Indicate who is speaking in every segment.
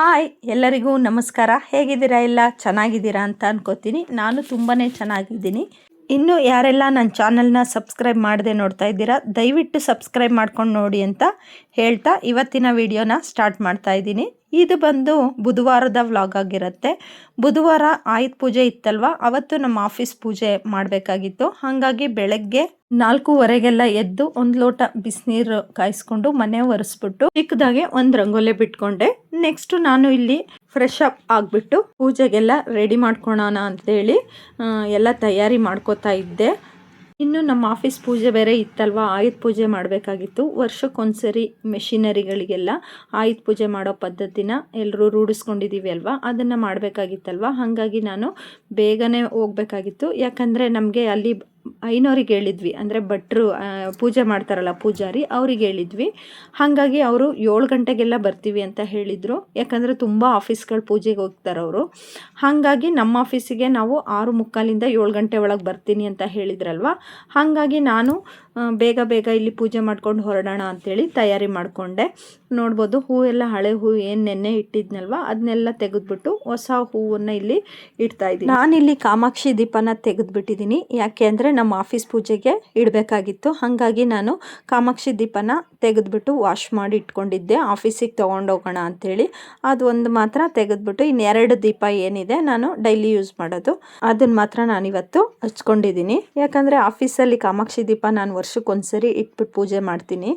Speaker 1: Hi, ಎಲ್ಲರಿಗೂ ನಮಸ್ಕಾರ. ಹೇಗಿದ್ದೀರಾ ಎಲ್ಲ? ಚೆನ್ನಾಗಿದ್ದೀರಾ ಅಂತ ಅನ್ಕೋತೀನಿ. ನಾನು ತುಂಬಾ ಚೆನ್ನಾಗಿದ್ದೀನಿ. ಇನ್ನು ಯಾರೆಲ್ಲ ನನ್ನ ಚಾನಲ್ನ ಸಬ್ಸ್ಕ್ರೈಬ್ ಮಾಡದೆ ನೋಡ್ತಾ ಇದ್ದೀರಾ, ದಯವಿಟ್ಟು ಸಬ್ಸ್ಕ್ರೈಬ್ ಮಾಡ್ಕೊಂಡು ನೋಡಿ ಅಂತ ಹೇಳ್ತಾ ಇವತ್ತಿನ ವಿಡಿಯೋನ ಸ್ಟಾರ್ಟ್ ಮಾಡ್ತಾ ಇದ್ದೀನಿ. ಇದು ಬಂದು ಬುಧವಾರದ ವ್ಲಾಗ್ ಆಗಿರುತ್ತೆ. ಬುಧವಾರ ಆಯುಧ ಪೂಜೆ ಇತ್ತಲ್ವ? ಅವತ್ತು ನಮ್ಮ ಆಫೀಸ್ ಪೂಜೆ ಮಾಡಬೇಕಾಗಿತ್ತು. ಹಾಗಾಗಿ ಬೆಳಗ್ಗೆ ನಾಲ್ಕೂವರೆಗೆಲ್ಲ ಎದ್ದು ಒಂದು ಲೋಟ ಬಿಸಿನೀರು ಕಾಯಿಸ್ಕೊಂಡು ಮನೆ ಒರೆಸ್ಬಿಟ್ಟು ಚಿಕ್ಕದಾಗೆ ಒಂದು ರಂಗೋಲೆ ಬಿಟ್ಕೊಂಡೆ. ನೆಕ್ಸ್ಟ್ ನಾನು ಇಲ್ಲಿ ಫ್ರೆಶ್ ಅಪ್ ಆಗಿಬಿಟ್ಟು ಪೂಜೆಗೆಲ್ಲ ರೆಡಿ ಮಾಡ್ಕೊಳೋಣ ಅಂತೇಳಿ ಎಲ್ಲ ತಯಾರಿ ಮಾಡ್ಕೋತಾ ಇದ್ದೆ. ಇನ್ನು ನಮ್ಮ ಆಫೀಸ್ ಪೂಜೆ ಬೇರೆ ಇತ್ತಲ್ವಾ? ಆಯುಧ ಪೂಜೆ ಮಾಡಬೇಕಾಗಿತ್ತು. ವರ್ಷಕ್ಕೊಂದ್ಸರಿ ಮೆಷಿನರಿಗಳಿಗೆಲ್ಲ ಆಯುಧ ಪೂಜೆ ಮಾಡೋ ಪದ್ಧತಿನ ಎಲ್ಲರೂ ರೂಢಿಸ್ಕೊಂಡಿದ್ದೀವಿ ಅಲ್ವಾ? ಅದನ್ನು ಮಾಡಬೇಕಾಗಿತ್ತಲ್ವ? ಹಾಗಾಗಿ ನಾನು ಬೇಗನೆ ಹೋಗಬೇಕಾಗಿತ್ತು. ಯಾಕಂದರೆ ನಮಗೆ ಅಲ್ಲಿ ಐನೋರಿಗೆ ಹೇಳಿದ್ವಿ, ಅಂದರೆ ಭಟ್ರು ಪೂಜೆ ಮಾಡ್ತಾರಲ್ಲ ಪೂಜಾರಿ, ಅವ್ರಿಗೆ ಹೇಳಿದ್ವಿ. ಹಾಗಾಗಿ ಅವರು ಏಳು ಗಂಟೆಗೆಲ್ಲ ಬರ್ತೀವಿ ಅಂತ ಹೇಳಿದರು. ಯಾಕಂದರೆ ತುಂಬ ಆಫೀಸ್ಗಳು ಪೂಜೆಗೆ ಹೋಗ್ತಾರೆ ಅವರು. ಹಾಗಾಗಿ ನಮ್ಮ ಆಫೀಸಿಗೆ ನಾವು ಆರು ಮುಕ್ಕಾಲಿಂದ ಏಳು ಗಂಟೆ ಒಳಗೆ ಬರ್ತೀನಿ ಅಂತ ಹೇಳಿದ್ರಲ್ವ? ಹಾಗಾಗಿ ನಾನು ಬೇಗ ಬೇಗ ಇಲ್ಲಿ ಪೂಜೆ ಮಾಡ್ಕೊಂಡು ಹೊರಡೋಣ ಅಂಥೇಳಿ ತಯಾರಿ ಮಾಡಿಕೊಂಡೆ. ನೋಡ್ಬೋದು. ಹೂವೆಲ್ಲ ಹಳೆ ಹೂವು ಏನು ನೆನ್ನೆ ಇಟ್ಟಿದ್ನಲ್ವ? ಅದನ್ನೆಲ್ಲ ತೆಗೆದ್ಬಿಟ್ಟು ಹೊಸ ಹೂವನ್ನು ಇಲ್ಲಿ ಇಡ್ತಾ ಇದ್ದೀನಿ ನಾನಿಲ್ಲಿ ಕಾಮಾಕ್ಷಿ ದೀಪನ ತೆಗೆದ್ಬಿಟ್ಟಿದ್ದೀನಿ ಯಾಕೆ ಅಂದರೆ ನಮ್ಮ ಆಫೀಸ್ ಪೂಜೆಗೆ ಇಡಬೇಕಾಗಿತ್ತು. ಹಾಗಾಗಿ ನಾನು ಕಾಮಾಕ್ಷಿ ದೀಪನ ತೆಗೆದ್ಬಿಟ್ಟು ವಾಶ್ ಮಾಡಿ ಇಟ್ಕೊಂಡಿದ್ದೆ. ಆಫೀಸಿಗೆ ತೊಗೊಂಡೋಗೋಣ ಅಂಥೇಳಿ ಅದು ಒಂದು ಮಾತ್ರ ತೆಗೆದ್ಬಿಟ್ಟು ಇನ್ನೆರಡು ದೀಪ ಏನಿದೆ ನಾನು ಡೈಲಿ ಯೂಸ್ ಮಾಡೋದು. ಅದನ್ನು ಮಾತ್ರ ನಾನಿವತ್ತು ಹಚ್ಕೊಂಡಿದ್ದೀನಿ ಯಾಕಂದರೆ ಆಫೀಸಲ್ಲಿ ಕಾಮಾಕ್ಷಿ ದೀಪ ನಾನು ವರ್ಷಕ್ಕೊಂದ್ಸರಿ ಇಟ್ಬಿಟ್ಟು ಪೂಜೆ ಮಾಡ್ತೀನಿ.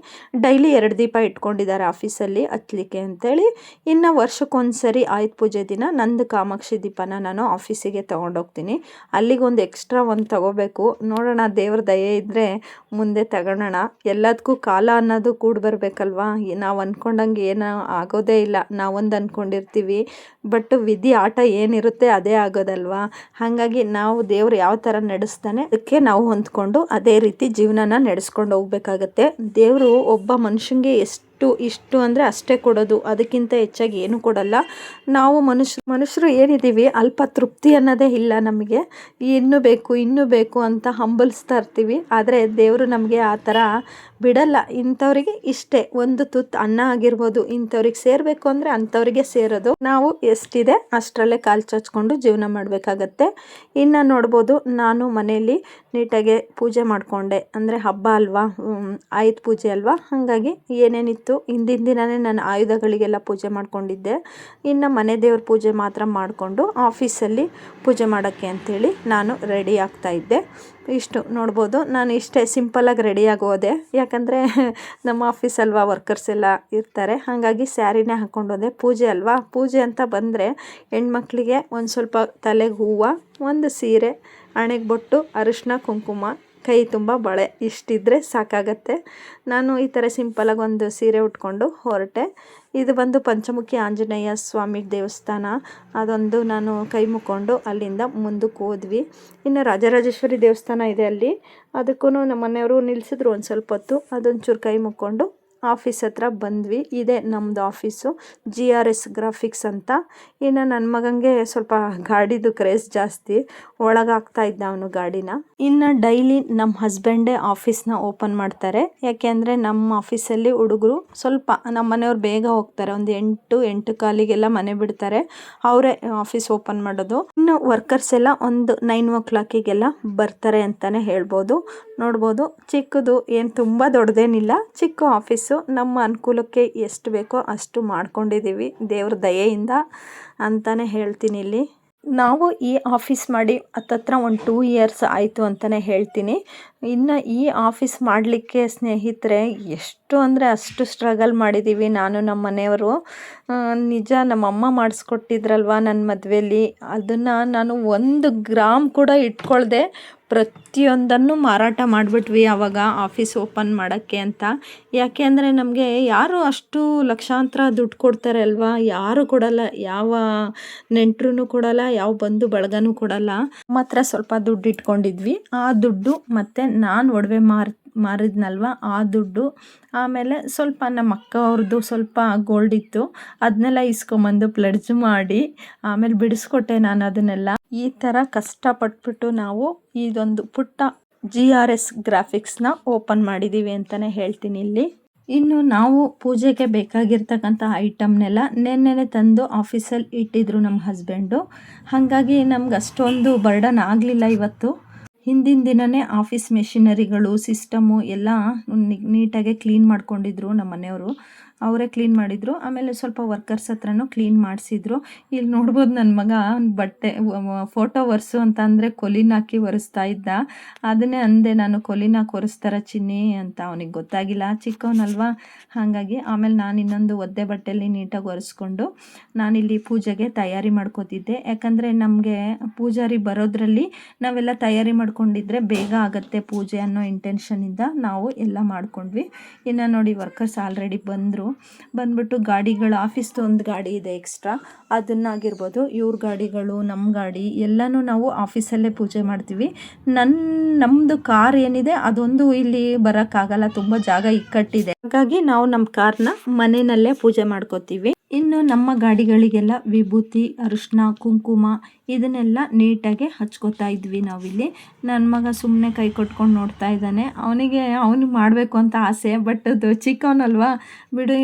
Speaker 1: ಡೈಲಿ ಎರಡು ದೀಪ ಇಟ್ಕೊಂಡಿದ್ದಾರೆ ಆಫೀಸಲ್ಲಿ ಹಚ್ಲಿಕ್ಕೆ ಅಂತೇಳಿ ಇನ್ನು ವರ್ಷಕ್ಕೊಂದ್ಸರಿ ಆಯುಧ ಪೂಜೆ ದಿನ ನಂದು ಕಾಮಾಕ್ಷಿ ದೀಪನ ನಾನು ಆಫೀಸಿಗೆ ತೊಗೊಂಡೋಗ್ತೀನಿ. ಅಲ್ಲಿಗೊಂದು ಎಕ್ಸ್ಟ್ರಾ ಒಂದು ತಗೋಬೇಕು. ನೋಡೋಣ, ದೇವ್ರ ದಯೆ ಇದ್ದರೆ ಮುಂದೆ ತಗೊಳೋಣ ಎಲ್ಲದಕ್ಕೂ ಕಾಲ ಅನ್ನೋದು ಕೂಡ ಬರಬೇಕಲ್ವಾ? ನಾವು ಅಂದ್ಕೊಂಡಂಗೆ ಏನೋ ಆಗೋದೇ ಇಲ್ಲ. ನಾವೊಂದು ಅಂದ್ಕೊಂಡಿರ್ತೀವಿ ಬಟ್ ವಿಧಿ ಆಟ ಏನಿರುತ್ತೆ ಅದೇ ಆಗೋದಲ್ವಾ? ಹಾಗಾಗಿ ನಾವು ದೇವ್ರು ಯಾವ ಥರ ನಡೆಸ್ತಾನೆ ಅದಕ್ಕೆ ನಾವು ಹೊಂದ್ಕೊಂಡು ಅದೇ ರೀತಿ ಜೀವನನ ನಡೆಸ್ಕೊಂಡು ಹೋಗ್ಬೇಕಾಗತ್ತೆ. ದೇವರು ಒಬ್ಬ ಮನುಷ್ಯನಿಗೆ ಎಷ್ಟು ಇಷ್ಟು ಇಷ್ಟು ಅಂದರೆ ಅಷ್ಟೇ ಕೊಡೋದು. ಅದಕ್ಕಿಂತ ಹೆಚ್ಚಾಗಿ ಏನು ಕೊಡಲ್ಲ. ನಾವು ಮನುಷ್ಯ, ಮನುಷ್ಯರು ಏನಿದ್ದೀವಿ, ಅಲ್ಪ ತೃಪ್ತಿ ಅನ್ನೋದೇ ಇಲ್ಲ ನಮಗೆ. ಇನ್ನೂ ಬೇಕು ಇನ್ನೂ ಬೇಕು ಅಂತ ಹಂಬಲಿಸ್ತಾ ಇರ್ತೀವಿ. ಆದರೆ ದೇವರು ನಮಗೆ ಆ ಥರ ಬಿಡಲ್ಲ. ಇಂಥವ್ರಿಗೆ ಇಷ್ಟೇ. ಒಂದು ತುತ್ತು ಅನ್ನ ಆಗಿರ್ಬೋದು, ಇಂಥವ್ರಿಗೆ ಸೇರಬೇಕು ಅಂದರೆ ಅಂಥವ್ರಿಗೆ ಸೇರೋದು. ನಾವು ಎಷ್ಟಿದೆ, ಅಷ್ಟರಲ್ಲೇ ಕಾಲು ಚಾಚ್ಕೊಂಡು ಜೀವನ ಮಾಡಬೇಕಾಗತ್ತೆ. ಇನ್ನು ನೋಡ್ಬೋದು, ನಾನು ಮನೆಯಲ್ಲಿ ನೀಟಾಗಿ ಪೂಜೆ ಮಾಡಿಕೊಂಡೆ. ಅಂದರೆ ಹಬ್ಬ ಅಲ್ವಾ? ಆಯುಧ ಪೂಜೆ ಅಲ್ವಾ? ಹಾಗಾಗಿ ಏನೇನಿತ್ತು? ಇತ್ತು. ಹಿಂದಿನ ದಿನವೇ ನಾನು ಆಯುಧಗಳಿಗೆಲ್ಲ ಪೂಜೆ ಮಾಡ್ಕೊಂಡಿದ್ದೆ. ಇನ್ನು ಮನೆ ದೇವ್ರ ಪೂಜೆ ಮಾತ್ರ ಮಾಡಿಕೊಂಡು ಆಫೀಸಲ್ಲಿ ಪೂಜೆ ಮಾಡೋಕ್ಕೆ ಅಂಥೇಳಿ ನಾನು ರೆಡಿ ಆಗ್ತಾ ಇದ್ದೆ. ಇಷ್ಟು ನೋಡ್ಬೋದು. ನಾನು ಇಷ್ಟೇ ಸಿಂಪಲಾಗಿ ರೆಡಿಯಾಗಿ ಹೋದೆ ಯಾಕಂದರೆ ನಮ್ಮ ಆಫೀಸ್ ಅಲ್ವಾ, ವರ್ಕರ್ಸ್ ಎಲ್ಲ ಇರ್ತಾರೆ. ಹಾಗಾಗಿ ಸ್ಯಾರಿನೇ ಹಾಕ್ಕೊಂಡು ಹೋದೆ. ಪೂಜೆ ಅಲ್ವಾ? ಪೂಜೆ ಅಂತ ಬಂದರೆ ಹೆಣ್ಮಕ್ಳಿಗೆ ಒಂದು ಸ್ವಲ್ಪ ತಲೆಗೆ ಹೂವು, ಒಂದು ಸೀರೆ ಹಣೆಗೆ ಬೊಟ್ಟು ಅರಿಶಿನ ಕುಂಕುಮ ಕೈ ತುಂಬ ಬಳೆ ಇಷ್ಟಿದ್ರೆ ಸಾಕಾಗತ್ತೆ. ನಾನು ಈ ಥರ ಸಿಂಪಲಾಗಿ ಒಂದು ಸೀರೆ ಉಟ್ಕೊಂಡು ಹೊರಟೆ. ಇದು ಬಂದು ಪಂಚಮುಖಿ ಆಂಜನೇಯ ಸ್ವಾಮಿ ದೇವಸ್ಥಾನ. ಅದೊಂದು ನಾನು ಕೈ ಮುಕ್ಕೊಂಡು ಅಲ್ಲಿಂದ ಮುಂದಕ್ಕೆ ಹೋದ್ವಿ. ಇನ್ನು ರಾಜರಾಜೇಶ್ವರಿ ದೇವಸ್ಥಾನ ಇದೆ ಅಲ್ಲಿ. ಅದಕ್ಕೂ ನಮ್ಮ ಮನೆಯವರು ನಿಲ್ಲಿಸಿದ್ರು ಒಂದು ಸ್ವಲ್ಪ ಹೊತ್ತು. ಅದೊಂಚೂರು ಕೈ ಮುಕ್ಕೊಂಡು ಆಫೀಸ್ ಹತ್ರ ಬಂದ್ವಿ. ಇದೇ ನಮ್ಮದು office. G R S graphics ಅಂತ. ಇನ್ನು ನನ್ನ ಮಗನಿಗೆ ಸ್ವಲ್ಪ ಗಾಡಿದು ಕ್ರೇಜ್ ಜಾಸ್ತಿ. ಒಳಗಾಗ್ತಾ ಇದ್ದ ಅವನು ಗಾಡಿನ. ಇನ್ನು ಡೈಲಿ ನಮ್ಮ ಹಸ್ಬೆಂಡೇ ಆಫೀಸ್ನ ಓಪನ್ ಮಾಡ್ತಾರೆ. ಯಾಕೆಂದರೆ ನಮ್ಮ ಆಫೀಸಲ್ಲಿ ಹುಡುಗರು ಸ್ವಲ್ಪ ನಮ್ಮ ಮನೆಯವ್ರು ಬೇಗ ಹೋಗ್ತಾರೆ. ಒಂದು ಎಂಟು ಎಂಟು ಕಾಲಿಗೆಲ್ಲ ಮನೆ ಬಿಡ್ತಾರೆ. ಅವರೇ ಆಫೀಸ್ ಓಪನ್ ಮಾಡೋದು. ಇನ್ನು ವರ್ಕರ್ಸ್ ಎಲ್ಲ ಒಂದು ನೈನ್ ಓ ಕ್ಲಾಕಿಗೆಲ್ಲ ಬರ್ತಾರೆ ಅಂತಲೇ ಹೇಳ್ಬೋದು. ನೋಡ್ಬೋದು. ಚಿಕ್ಕದು ಏನು ತುಂಬ ದೊಡ್ಡದೇನಿಲ್ಲ. ಚಿಕ್ಕ ಆಫೀಸು. ನಮ್ಮ ಅನುಕೂಲಕ್ಕೆ ಎಷ್ಟು ಬೇಕೋ ಅಷ್ಟು ಮಾಡ್ಕೊಂಡಿದ್ದೀವಿ. ದೇವ್ರ ದಯೆಯಿಂದ ಅಂತಲೇ ಹೇಳ್ತೀನಿ ಇಲ್ಲಿ. ನಾವು ಈ ಆಫೀಸ್ ಮಾಡಿ ಹತ್ತತ್ರ ಒಂದು ಟೂ ಇಯರ್ಸ್ ಆಯಿತು ಅಂತಲೇ ಹೇಳ್ತೀನಿ. ಇನ್ನು ಈ ಆಫೀಸ್ ಮಾಡಲಿಕ್ಕೆ ಸ್ನೇಹಿತರೆ, ಎಷ್ಟು ಅಂದರೆ ಅಷ್ಟು ಸ್ಟ್ರಗಲ್ ಮಾಡಿದ್ದೀವಿ ನಾನು ನಮ್ಮ ಮನೆಯವರು. ನಿಜ ನಮ್ಮಮ್ಮ ಮಾಡಿಸ್ಕೊಟ್ಟಿದ್ರಲ್ವ ನನ್ನ ಮದುವೆಯಲ್ಲಿ ಅದನ್ನು ನಾನು ಒಂದು ಗ್ರಾಮ್ ಕೂಡ ಇಟ್ಕೊಳ್ದೆ ಪ್ರತಿಯೊಂದನ್ನು ಮಾರಾಟ ಮಾಡಿಬಿಟ್ವಿ ಆವಾಗ ಆಫೀಸ್ ಓಪನ್ ಮಾಡೋಕ್ಕೆ ಅಂತ. ಯಾಕೆ ಅಂದರೆ ನಮಗೆ ಯಾರು ಅಷ್ಟು ಲಕ್ಷಾಂತರ ದುಡ್ಡು ಕೊಡ್ತಾರೆ ಅಲ್ವಾ? ಯಾರು ಕೊಡಲ್ಲ, ಯಾವ ನೆಂಟ್ರೂ ಕೊಡಲ್ಲ, ಯಾವ ಬಂಧು ಬಳಗನೂ ಕೊಡಲ್ಲ. ನಮ್ಮ ಸ್ವಲ್ಪ ದುಡ್ಡು ಇಟ್ಕೊಂಡಿದ್ವಿ. ಆ ದುಡ್ಡು ಮತ್ತು ನಾನು ಒಡವೆ ಮಾರ್ ಮಾರಿದ್ನಲ್ವ? ಆ ದುಡ್ಡು. ಆಮೇಲೆ ಸ್ವಲ್ಪ ನಮ್ಮ ಅಕ್ಕ ಅವ್ರದ್ದು ಸ್ವಲ್ಪ ಗೋಲ್ಡ್ ಇತ್ತು. ಅದನ್ನೆಲ್ಲ ಇಸ್ಕೊಂಬಂದು ಪ್ಲಡ್ಜ್ ಮಾಡಿ, ಆಮೇಲೆ ಬಿಡಿಸ್ಕೊಟ್ಟೆ ನಾನು ಅದನ್ನೆಲ್ಲ. ಈ ಥರ ಕಷ್ಟಪಟ್ಬಿಟ್ಟು ನಾವು ಇದೊಂದು ಪುಟ್ಟ ಜಿ ಆರ್ ಎಸ್ ಗ್ರಾಫಿಕ್ಸ್ನ ಓಪನ್ ಮಾಡಿದ್ದೀವಿ ಅಂತಲೇ ಹೇಳ್ತೀನಿ ಇಲ್ಲಿ. ಇನ್ನು ನಾವು ಪೂಜೆಗೆ ಬೇಕಾಗಿರ್ತಕ್ಕಂಥ ಐಟಮ್ನೆಲ್ಲ ನೆನ್ನೆನೆ ತಂದು ಆಫೀಸಲ್ಲಿ ಇಟ್ಟಿದ್ರು ನಮ್ಮ ಹಸ್ಬೆಂಡು ಹಾಗಾಗಿ ನಮ್ಗೆ ಅಷ್ಟೊಂದು ಬರ್ಡನ್ ಆಗಲಿಲ್ಲ ಇವತ್ತು. ಹಿಂದಿನ ದಿನವೇ ಆಫೀಸ್ ಮೆಷಿನರಿಗಳು ಸಿಸ್ಟಮು ಎಲ್ಲ ನೀಟಾಗೆ ಕ್ಲೀನ್ ಮಾಡ್ಕೊಂಡಿದ್ರು ನಮ್ಮ ಮನೆಯವರು ಅವರೇ ಕ್ಲೀನ್ ಮಾಡಿದರು. ಆಮೇಲೆ ಸ್ವಲ್ಪ ವರ್ಕರ್ಸ್ ಹತ್ರನೂ ಕ್ಲೀನ್ ಮಾಡಿಸಿದ್ರು. ಇಲ್ಲಿ ನೋಡ್ಬೋದು ನನ್ನ ಮಗ ಬಟ್ಟೆ ಫೋಟೋ ಒರೆಸು ಅಂತ ಅಂದರೆ ಕೊಲಿನ ಹಾಕಿ ಒರೆಸ್ತಾ ಇದ್ದ. ಅದನ್ನೇ ಅಂದೆ ನಾನು ಕೊಲಿನ ಹಾಕಿ ಚಿನ್ನಿ ಅಂತ ಅವನಿಗೆ ಗೊತ್ತಾಗಿಲ್ಲ. ಚಿಕ್ಕವನಲ್ವಾ? ಹಾಗಾಗಿ ಆಮೇಲೆ ನಾನು ಇನ್ನೊಂದು ಒದ್ದೆ ಬಟ್ಟೆಯಲ್ಲಿ ನೀಟಾಗಿ ಒರೆಸ್ಕೊಂಡು ನಾನಿಲ್ಲಿ ಪೂಜೆಗೆ ತಯಾರಿ ಮಾಡ್ಕೋತಿದ್ದೆ. ಯಾಕಂದರೆ ನಮಗೆ ಪೂಜಾರಿ ಬರೋದ್ರಲ್ಲಿ ನಾವೆಲ್ಲ ತಯಾರಿ ಮಾಡ್ಕೊಂಡಿದ್ರೆ ಬೇಗ ಆಗುತ್ತೆ ಪೂಜೆ ಅನ್ನೋ ಇಂಟೆನ್ಷನಿಂದ ನಾವು ಎಲ್ಲ ಮಾಡ್ಕೊಂಡ್ವಿ. ಇನ್ನು ನೋಡಿ ವರ್ಕರ್ಸ್ ಆಲ್ರೆಡಿ ಬಂದರು. ಬಂದ್ಬಿಟ್ಟು ಗಾಡಿಗಳು ಆಫೀಸ್ದು ಒಂದು ಗಾಡಿ ಇದೆ ಎಕ್ಸ್ಟ್ರಾ ಅದನ್ನಾಗಿರ್ಬೋದು ಇವ್ರ ಗಾಡಿಗಳು ನಮ್ಮ ಗಾಡಿ, ಎಲ್ಲನೂ ನಾವು ಆಫೀಸಲ್ಲೇ ಪೂಜೆ ಮಾಡ್ತೀವಿ. ನನ್ನ ನಮ್ಮದು ಕಾರ್ ಏನಿದೆ ಅದೊಂದು ಇಲ್ಲಿ ಬರೋಕ್ಕಾಗಲ್ಲ, ತುಂಬ ಜಾಗ ಇಕ್ಕಟ್ಟಿದೆ. ಹಾಗಾಗಿ ನಾವು ನಮ್ಮ ಕಾರ್ನ ಮನೆಯಲ್ಲೇ ಪೂಜೆ ಮಾಡ್ಕೋತೀವಿ. ಇನ್ನು ನಮ್ಮ ಗಾಡಿಗಳಿಗೆಲ್ಲ ವಿಭೂತಿ, ಅರಿಶಿನ, ಕುಂಕುಮ ಇದನ್ನೆಲ್ಲ ನೀಟಾಗಿ ಹಚ್ಕೋತಾ ಇದ್ವಿ ನಾವಿಲ್ಲಿ. ನನ್ನ ಮಗ ಸುಮ್ಮನೆ ಕೈ ಕೊಟ್ಕೊಂಡು ನೋಡ್ತಾ ಇದ್ದಾನೆ. ಅವನಿಗೆ ಅವನಿಗೆ ಮಾಡಬೇಕು ಅಂತ ಆಸೆ ಬಟ್ ಅದು ಚಿಕ್ಕವನಲ್ವಾ? ಬಿಡು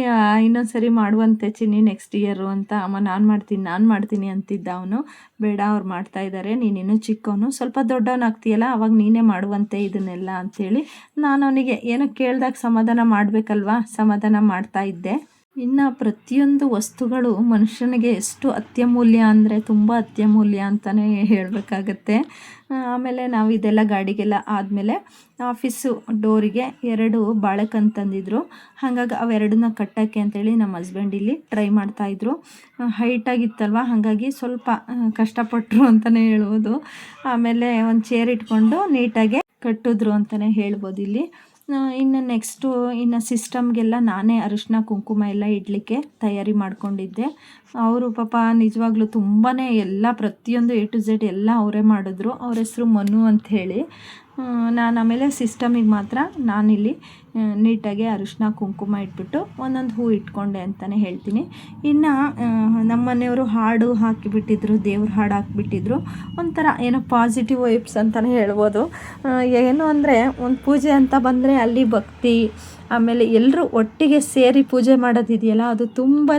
Speaker 1: ಇನ್ನೊಂದು ಸರಿ ಮಾಡುವಂತೆ ಚಿನ್ನಿ ನೆಕ್ಸ್ಟ್ ಇಯರು ಅಂತ. ಅಮ್ಮ, ನಾನು ಮಾಡ್ತೀನಿ ನಾನು ಮಾಡ್ತೀನಿ ಅಂತಿದ್ದ ಅವನು. ಬೇಡ, ಅವ್ರು ಮಾಡ್ತಾ ಇದ್ದಾರೆ ನೀನು ಇನ್ನೂ ಚಿಕ್ಕವನು. ಸ್ವಲ್ಪ ದೊಡ್ಡವನಾಗ್ತೀಯಲ್ಲ ಅವಾಗ ನೀನೇ ಮಾಡುವಂತೆ ಇದನ್ನೆಲ್ಲ ಅಂಥೇಳಿ ನಾನು ಅವನಿಗೆ ಏನೋ ಕೇಳಿದಾಗ ಸಮಾಧಾನ ಮಾಡಬೇಕಲ್ವಾ? ಸಮಾಧಾನ ಮಾಡ್ತಾ ಇದ್ದೆ. ಇನ್ನು ಪ್ರತಿಯೊಂದು ವಸ್ತುಗಳು ಮನುಷ್ಯನಿಗೆ ಎಷ್ಟು ಅತ್ಯಮೂಲ್ಯ ಅಂದರೆ ತುಂಬ ಅತ್ಯಮೂಲ್ಯ ಅಂತಲೇ ಹೇಳಬೇಕಾಗತ್ತೆ. ಆಮೇಲೆ ನಾವು ಇದೆಲ್ಲ ಗಾಡಿಗೆಲ್ಲ ಆದಮೇಲೆ ಆಫೀಸು ಡೋರಿಗೆ ಎರಡು ಬಾಳೆಕಂದು ತಂದಿದ್ರು. ಹಾಗಾಗಿ ಅವೆರಡನ್ನ ಕಟ್ಟೋಕ್ಕೆ ಅಂತೇಳಿ ನಮ್ಮ ಹಸ್ಬೆಂಡ್ ಇಲ್ಲಿ ಟ್ರೈ ಮಾಡ್ತಾಯಿದ್ರು ಹೈಟಾಗಿತ್ತಲ್ವ ಹಾಗಾಗಿ ಸ್ವಲ್ಪ ಕಷ್ಟಪಟ್ಟರು ಅಂತಲೇ ಹೇಳ್ಬೋದು. ಆಮೇಲೆ ಒಂದು ಚೇರ್ ಇಟ್ಕೊಂಡು ನೀಟಾಗೆ ಕಟ್ಟಿದ್ರು ಅಂತಲೇ ಹೇಳ್ಬೋದು ಇಲ್ಲಿ. ಇನ್ನು ನೆಕ್ಸ್ಟು ಇನ್ನು ಸಿಸ್ಟಮ್ಗೆಲ್ಲ ನಾನೇ ಅರಿಶಿನ ಕುಂಕುಮ ಎಲ್ಲ ಇಡಲಿಕ್ಕೆ ತಯಾರಿ ಮಾಡ್ಕೊಂಡಿದ್ದೆ. ಅವರು ಪಾಪ ನಿಜವಾಗ್ಲೂ ತುಂಬಾ ಎಲ್ಲ ಪ್ರತಿಯೊಂದು ಎ ಟು ಝೆಡ್ ಎಲ್ಲ ಅವರೇ ಮಾಡಿದ್ರು. ಅವ್ರ ಹೆಸರು ಮನು ಅಂಥೇಳಿ ನಾನು ಆಮೇಲೆ ಸಿಸ್ಟಮಿಗೆ ಮಾತ್ರ ನಾನಿಲ್ಲಿ ನೀಟಾಗಿ ಅರಿಶಿನ ಕುಂಕುಮ ಇಟ್ಬಿಟ್ಟು ಒಂದೊಂದು ಹೂ ಇಟ್ಕೊಂಡೆ ಅಂತಲೇ ಹೇಳ್ತೀನಿ. ಇನ್ನು ನಮ್ಮ ಮನೆಯವರು ಹಾಡು ಹಾಕಿಬಿಟ್ಟಿದ್ರು, ದೇವ್ರ ಹಾಡು ಹಾಕಿಬಿಟ್ಟಿದ್ರು, ಒಂಥರ ಏನೋ ಪಾಸಿಟಿವ್ ವೈಬ್ಸ್ ಅಂತಲೇ ಹೇಳ್ಬೋದು. ಏನು ಅಂದರೆ ಒಂದು ಪೂಜೆ ಅಂತ ಬಂದರೆ ಅಲ್ಲಿ ಭಕ್ತಿ ಆಮೇಲೆ ಎಲ್ಲರೂ ಒಟ್ಟಿಗೆ ಸೇರಿ ಪೂಜೆ ಮಾಡೋದಿದೆಯಲ್ಲ, ಅದು ತುಂಬಾ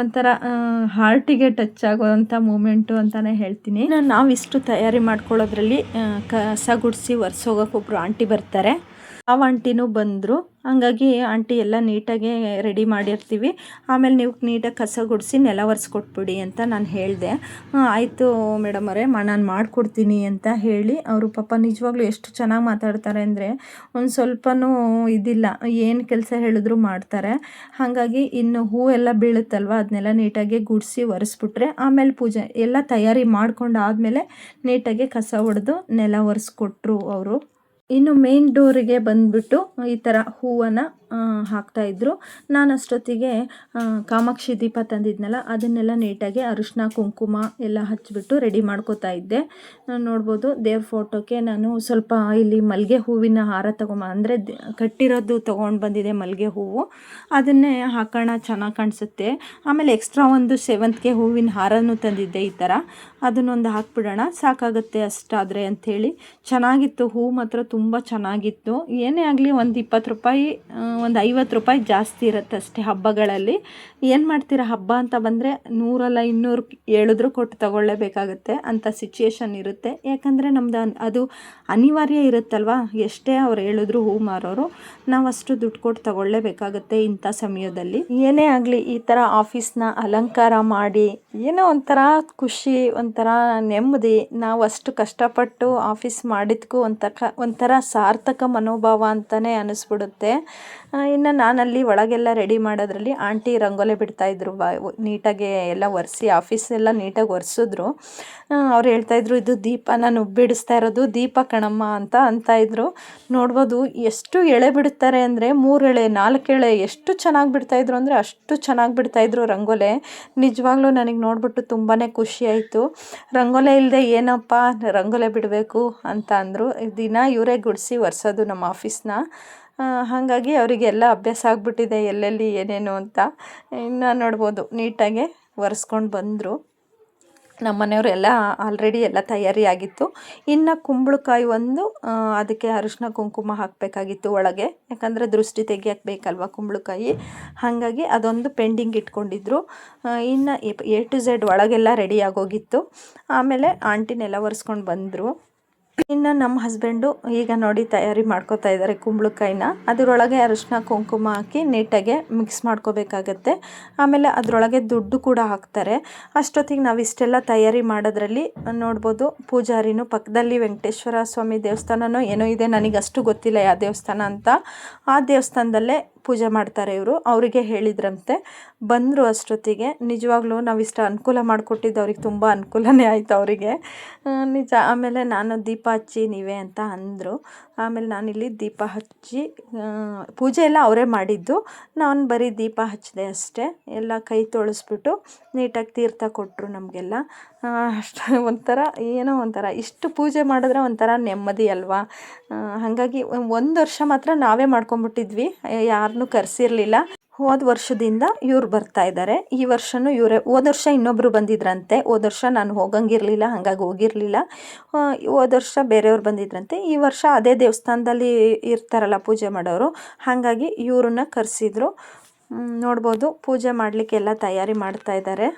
Speaker 1: ಒಂಥರ ಹಾರ್ಟಿಗೆ ಟಚ್ ಆಗೋವಂಥ ಮೂಮೆಂಟು ಅಂತಲೇ ಹೇಳ್ತೀನಿ. ನಾವು ಇಷ್ಟು ತಯಾರಿ ಮಾಡ್ಕೊಳ್ಳೋದ್ರಲ್ಲಿ ಕಸ ಗುಡಿಸಿ ಒರೆಸೋಗೋಕೆ ಒಬ್ಬರು ಆಂಟಿ ಬರ್ತಾರೆ. ಆ ಆಂಟಿನೂ ಬಂದರು. ಹಂಗಾಗಿ ಆಂಟಿ ಎಲ್ಲ ನೀಟಾಗಿ ರೆಡಿ ಮಾಡಿರ್ತೀವಿ. ಆಮೇಲೆ ನೀವು ನೀಟಾಗಿ ಕಸ ಗುಡಿಸಿ ನೆಲ ಒರೆಸ್ಕೊಟ್ಬಿಡಿ ಅಂತ ನಾನು ಹೇಳಿದೆ. ಆಯಿತು ಮೇಡಮ್ ಅವರೇ, ಮಾ, ನಾನು ಮಾಡಿಕೊಡ್ತೀನಿ ಅಂತ ಹೇಳಿ ಅವರು ಪಾಪ ನಿಜವಾಗ್ಲೂ ಎಷ್ಟು ಚೆನ್ನಾಗಿ ಮಾತಾಡ್ತಾರೆ ಅಂದರೆ ಒಂದು ಸ್ವಲ್ಪನೂ ಇದಿಲ್ಲ. ಏನು ಕೆಲಸ ಹೇಳಿದ್ರು ಮಾಡ್ತಾರೆ. ಹಾಗಾಗಿ ಇನ್ನು ಹೂ ಎಲ್ಲ ಬೀಳುತ್ತಲ್ವ ಅದನ್ನೆಲ್ಲ ನೀಟಾಗಿ ಗುಡಿಸಿ ಒರೆಸ್ಬಿಟ್ರೆ ಆಮೇಲೆ ಪೂಜೆ ಎಲ್ಲ ತಯಾರಿ ಮಾಡ್ಕೊಂಡು ಆದಮೇಲೆ ನೀಟಾಗಿ ಕಸ ಹೊಡೆದು ನೆಲ ಒರೆಸ್ಕೊಟ್ರು ಅವರು. ಇನ್ನು ಮೇನ್ ಡೋರಿಗೆ ಬಂದ್ಬಿಟ್ಟು ಈ ತರ ಹೂವನ್ನು ಹಾಕ್ತಾಯಿದ್ರು ನಾನು ಅಷ್ಟೊತ್ತಿಗೆ ಕಾಮಾಕ್ಷಿ ದೀಪ ತಂದಿದ್ನಲ್ಲ, ಅದನ್ನೆಲ್ಲ ನೀಟಾಗಿ ಅರಿಶಿನ ಕುಂಕುಮ ಎಲ್ಲ ಹಚ್ಚಿಬಿಟ್ಟು ರೆಡಿ ಮಾಡ್ಕೋತಾ ಇದ್ದೆ. ನೋಡ್ಬೋದು, ದೇವ್ರ ಫೋಟೋಕ್ಕೆ ನಾನು ಸ್ವಲ್ಪ ಇಲ್ಲಿ ಮಲ್ಲಿಗೆ ಹೂವಿನ ಹಾರ ತಗೊಂಬ, ಅಂದರೆ ಕಟ್ಟಿರೋದು ತೊಗೊಂಡು ಬಂದಿದೆ ಮಲ್ಲಿಗೆ ಹೂವು. ಅದನ್ನೇ ಹಾಕೋಣ, ಚೆನ್ನಾಗಿ ಕಾಣಿಸುತ್ತೆ. ಆಮೇಲೆ ಎಕ್ಸ್ಟ್ರಾ ಒಂದು ಸೇವಂತಿಗೆ ಹೂವಿನ ಹಾರನೂ ತಂದಿದ್ದೆ ಈ ಥರ. ಅದನ್ನೊಂದು ಹಾಕ್ಬಿಡೋಣ, ಸಾಕಾಗುತ್ತೆ ಅಷ್ಟಾದರೆ ಅಂಥೇಳಿ. ಚೆನ್ನಾಗಿತ್ತು ಹೂವು ಮಾತ್ರ ತುಂಬ ಚೆನ್ನಾಗಿತ್ತು. ಏನೇ ಆಗಲಿ ಒಂದು ಇಪ್ಪತ್ತು ರೂಪಾಯಿ ಒಂದು ಐವತ್ತು ರೂಪಾಯಿ ಜಾಸ್ತಿ ಇರುತ್ತೆ ಅಷ್ಟೇ ಹಬ್ಬಗಳಲ್ಲಿ. ಏನು ಮಾಡ್ತೀರಾ? ಹಬ್ಬ ಅಂತ ಬಂದರೆ ನೂರಲ್ಲ ಇನ್ನೂರು ಹೇಳಿದ್ರು ಕೊಟ್ಟು ತಗೊಳ್ಳೇಬೇಕಾಗುತ್ತೆ ಅಂಥ ಸಿಚುಯೇಷನ್ ಇರುತ್ತೆ. ಯಾಕಂದರೆ ನಮ್ದು ಅದು ಅನಿವಾರ್ಯ ಇರುತ್ತಲ್ವ? ಎಷ್ಟೇ ಅವ್ರು ಹೇಳಿದ್ರು ಹೂ ಮಾರೋರು, ನಾವು ಅಷ್ಟು ದುಡ್ಡು ಕೊಟ್ಟು ತಗೊಳ್ಳೇಬೇಕಾಗುತ್ತೆ ಇಂಥ ಸಮಯದಲ್ಲಿ. ಏನೇ ಆಗಲಿ, ಈ ಥರ ಆಫೀಸ್ನ ಅಲಂಕಾರ ಮಾಡಿ, ಏನೋ ಒಂಥರ ಖುಷಿ, ಒಂಥರ ನೆಮ್ಮದಿ, ನಾವು ಅಷ್ಟು ಕಷ್ಟಪಟ್ಟು ಆಫೀಸ್ ಮಾಡಿದ್ಕೂ ಒಂಥರ ಒಂಥರ ಸಾರ್ಥಕ ಮನೋಭಾವ ಅಂತಲೇ ಅನ್ನಿಸ್ಬಿಡುತ್ತೆ ಇನ್ನು ನಾನಲ್ಲಿ ಒಳಗೆಲ್ಲ ರೆಡಿ ಮಾಡೋದ್ರಲ್ಲಿ ಆಂಟಿ ರಂಗೋಲೆ ಬಿಡ್ತಾಯಿದ್ರು ಬ ನೀಟಾಗಿ ಎಲ್ಲ ಒರೆಸಿ ಆಫೀಸೆಲ್ಲ ನೀಟಾಗಿ ಒರೆಸಿದ್ರು. ಅವ್ರು ಹೇಳ್ತಾಯಿದ್ರು ಇದು ದೀಪ, ನಾನು ಉಬ್ಬಿಡಿಸ್ತಾ ಇರೋದು ದೀಪ ಕಣಮ್ಮ ಅಂತ ಅಂತಾಯಿದ್ರು ನೋಡ್ಬೋದು ಎಷ್ಟು ಎಳೆ ಬಿಡುತ್ತಾರೆ ಅಂದರೆ ಮೂರು ಎಳೆ, ನಾಲ್ಕು ಎಳೆ ಎಷ್ಟು ಚೆನ್ನಾಗಿ ಬಿಡ್ತಾಯಿದ್ರು ಅಂದರೆ ಅಷ್ಟು ಚೆನ್ನಾಗಿ ಬಿಡ್ತಾಯಿದ್ರು ರಂಗೋಲೆ. ನಿಜವಾಗ್ಲೂ ನನಗೆ ನೋಡಿಬಿಟ್ಟು ತುಂಬಾ ಖುಷಿ ಆಯಿತು. ರಂಗೋಲೆ ಇಲ್ಲದೆ ಏನಪ್ಪ ರಂಗೋಲೆ ಬಿಡಬೇಕು ಅಂತ ಅಂದರು. ದಿನ ಇವರೇ ಗುಡಿಸಿ ಒರೆಸೋದು ನಮ್ಮ ಆಫೀಸ್ನ ಹಾಗಾಗಿ ಅವರಿಗೆಲ್ಲ ಅಭ್ಯಾಸ ಆಗಿಬಿಟ್ಟಿದೆ ಎಲ್ಲೆಲ್ಲಿ ಏನೇನು ಅಂತ. ಇನ್ನು ನೋಡ್ಬೋದು, ನೀಟಾಗೆ ಒರೆಸ್ಕೊಂಡು ಬಂದರು. ನಮ್ಮ ಮನೆಯವರು ಎಲ್ಲ ಆಲ್ರೆಡಿ ಎಲ್ಲ ತಯಾರಿ ಆಗಿತ್ತು. ಇನ್ನು ಕುಂಬಳಕಾಯಿ ಒಂದು ಅದಕ್ಕೆ ಅರಿಶಿನ ಕುಂಕುಮ ಹಾಕಬೇಕಾಗಿತ್ತು ಒಳಗೆ. ಯಾಕಂದರೆ ದೃಷ್ಟಿ ತೆಗಿಯಕ್ಕೆ ಬೇಕಲ್ವ ಕುಂಬಳಕಾಯಿ. ಹಾಗಾಗಿ ಅದೊಂದು ಪೆಂಡಿಂಗ್ ಇಟ್ಕೊಂಡಿದ್ರು. ಇನ್ನು ಎ ಟು ಝೆಡ್ ಒಳಗೆಲ್ಲ ರೆಡಿ ಆಗೋಗಿತ್ತು. ಆಮೇಲೆ ಆಂಟಿನೆಲ್ಲ ಒರೆಸ್ಕೊಂಡು ಬಂದರು. ಇನ್ನು ನಮ್ಮ ಹಸ್ಬೆಂಡು ಈಗ ನೋಡಿ ತಯಾರಿ ಮಾಡ್ಕೋತಾ ಇದ್ದಾರೆ ಕುಂಬಳಕಾಯಿನ. ಅದರೊಳಗೆ ಅರಿಶಿನ, ಕುಂಕುಮ ಹಾಕಿ ನೀಟಾಗೆ ಮಿಕ್ಸ್ ಮಾಡ್ಕೋಬೇಕಾಗತ್ತೆ. ಆಮೇಲೆ ಅದರೊಳಗೆ ದುಡ್ಡು ಕೂಡ ಹಾಕ್ತಾರೆ. ಅಷ್ಟೊತ್ತಿಗೆ ನಾವು ಇಷ್ಟೆಲ್ಲ ತಯಾರಿ ಮಾಡೋದ್ರಲ್ಲಿ ನೋಡ್ಬೋದು ಪೂಜಾರಿನೂ ಪಕ್ಕದಲ್ಲಿ ವೆಂಕಟೇಶ್ವರ ಸ್ವಾಮಿ ದೇವಸ್ಥಾನನೋ ಏನೋ ಇದೆ ನನಗೆ ಅಷ್ಟು ಗೊತ್ತಿಲ್ಲ ಯಾವ ದೇವಸ್ಥಾನ ಅಂತ. ಆ ದೇವಸ್ಥಾನದಲ್ಲೇ ಪೂಜೆ ಮಾಡ್ತಾರೆ ಇವರು. ಅವರಿಗೆ ಹೇಳಿದ್ರಂತೆ, ಬಂದರು ಅಷ್ಟೊತ್ತಿಗೆ. ನಿಜವಾಗ್ಲೂ ನಾವು ಇಷ್ಟು ಅನುಕೂಲ ಮಾಡಿಕೊಟ್ಟಿದ್ದು ಅವ್ರಿಗೆ ತುಂಬ ಅನುಕೂಲನೇ ಆಯಿತು ಅವರಿಗೆ. ನಿಜ, ಆಮೇಲೆ ನಾನು ದೀಪ ಹಚ್ಚಿ ನೀವೇ ಅಂತ ಅಂದರು. ಆಮೇಲೆ ನಾನಿಲ್ಲಿ ದೀಪ ಹಚ್ಚಿ ಪೂಜೆ ಎಲ್ಲ ಅವರೇ ಮಾಡಿದ್ದು. ನಾನು ಬರೀ ದೀಪ ಹಚ್ಚಿದೆ ಅಷ್ಟೇ. ಎಲ್ಲ ಕೈ ತೊಳೆಸ್ಬಿಟ್ಟು ನೀಟಾಗಿ ತೀರ್ಥ ಕೊಟ್ಟರು ನಮಗೆಲ್ಲ. ಅಷ್ಟು ಒಂಥರ ಏನೋ ಒಂಥರ. ಇಷ್ಟು ಪೂಜೆ ಮಾಡಿದ್ರೆ ಒಂಥರ ನೆಮ್ಮದಿ ಅಲ್ವಾ? ಹಾಗಾಗಿ ಒಂದು ವರ್ಷ ಮಾತ್ರ ನಾವೇ ಮಾಡ್ಕೊಂಬಿಟ್ಟಿದ್ವಿ ಯಾರನ್ನೂ ಕರೆಸಿರ್ಲಿಲ್ಲ. ಹೋದ ವರ್ಷದಿಂದ ಇವ್ರು ಬರ್ತಾ ಇದ್ದಾರೆ ಈ ವರ್ಷನೂ ಇವರೇ, ಹೋದ ವರ್ಷ ಇನ್ನೊಬ್ಬರು ಬಂದಿದ್ರಂತೆ. ಹೋದ ವರ್ಷ ನಾನು ಹೋಗಂಗಿರಲಿಲ್ಲ, ಹಾಗಾಗಿ ಹೋಗಿರಲಿಲ್ಲ. ಹೋದ ವರ್ಷ ಬೇರೆಯವ್ರು ಬಂದಿದ್ರಂತೆ. ಈ ವರ್ಷ ಅದೇ ದೇವಸ್ಥಾನದಲ್ಲಿ ಇರ್ತಾರಲ್ಲ ಪೂಜೆ ಮಾಡೋರು, ಹಾಗಾಗಿ ಇವ್ರನ್ನ ಕರೆಸಿದ್ರು. ನೋಡ್ಬೋದು, ಪೂಜೆ ಮಾಡಲಿಕ್ಕೆಲ್ಲ ತಯಾರಿ ಮಾಡ್ತಾ ಇದ್ದಾರೆ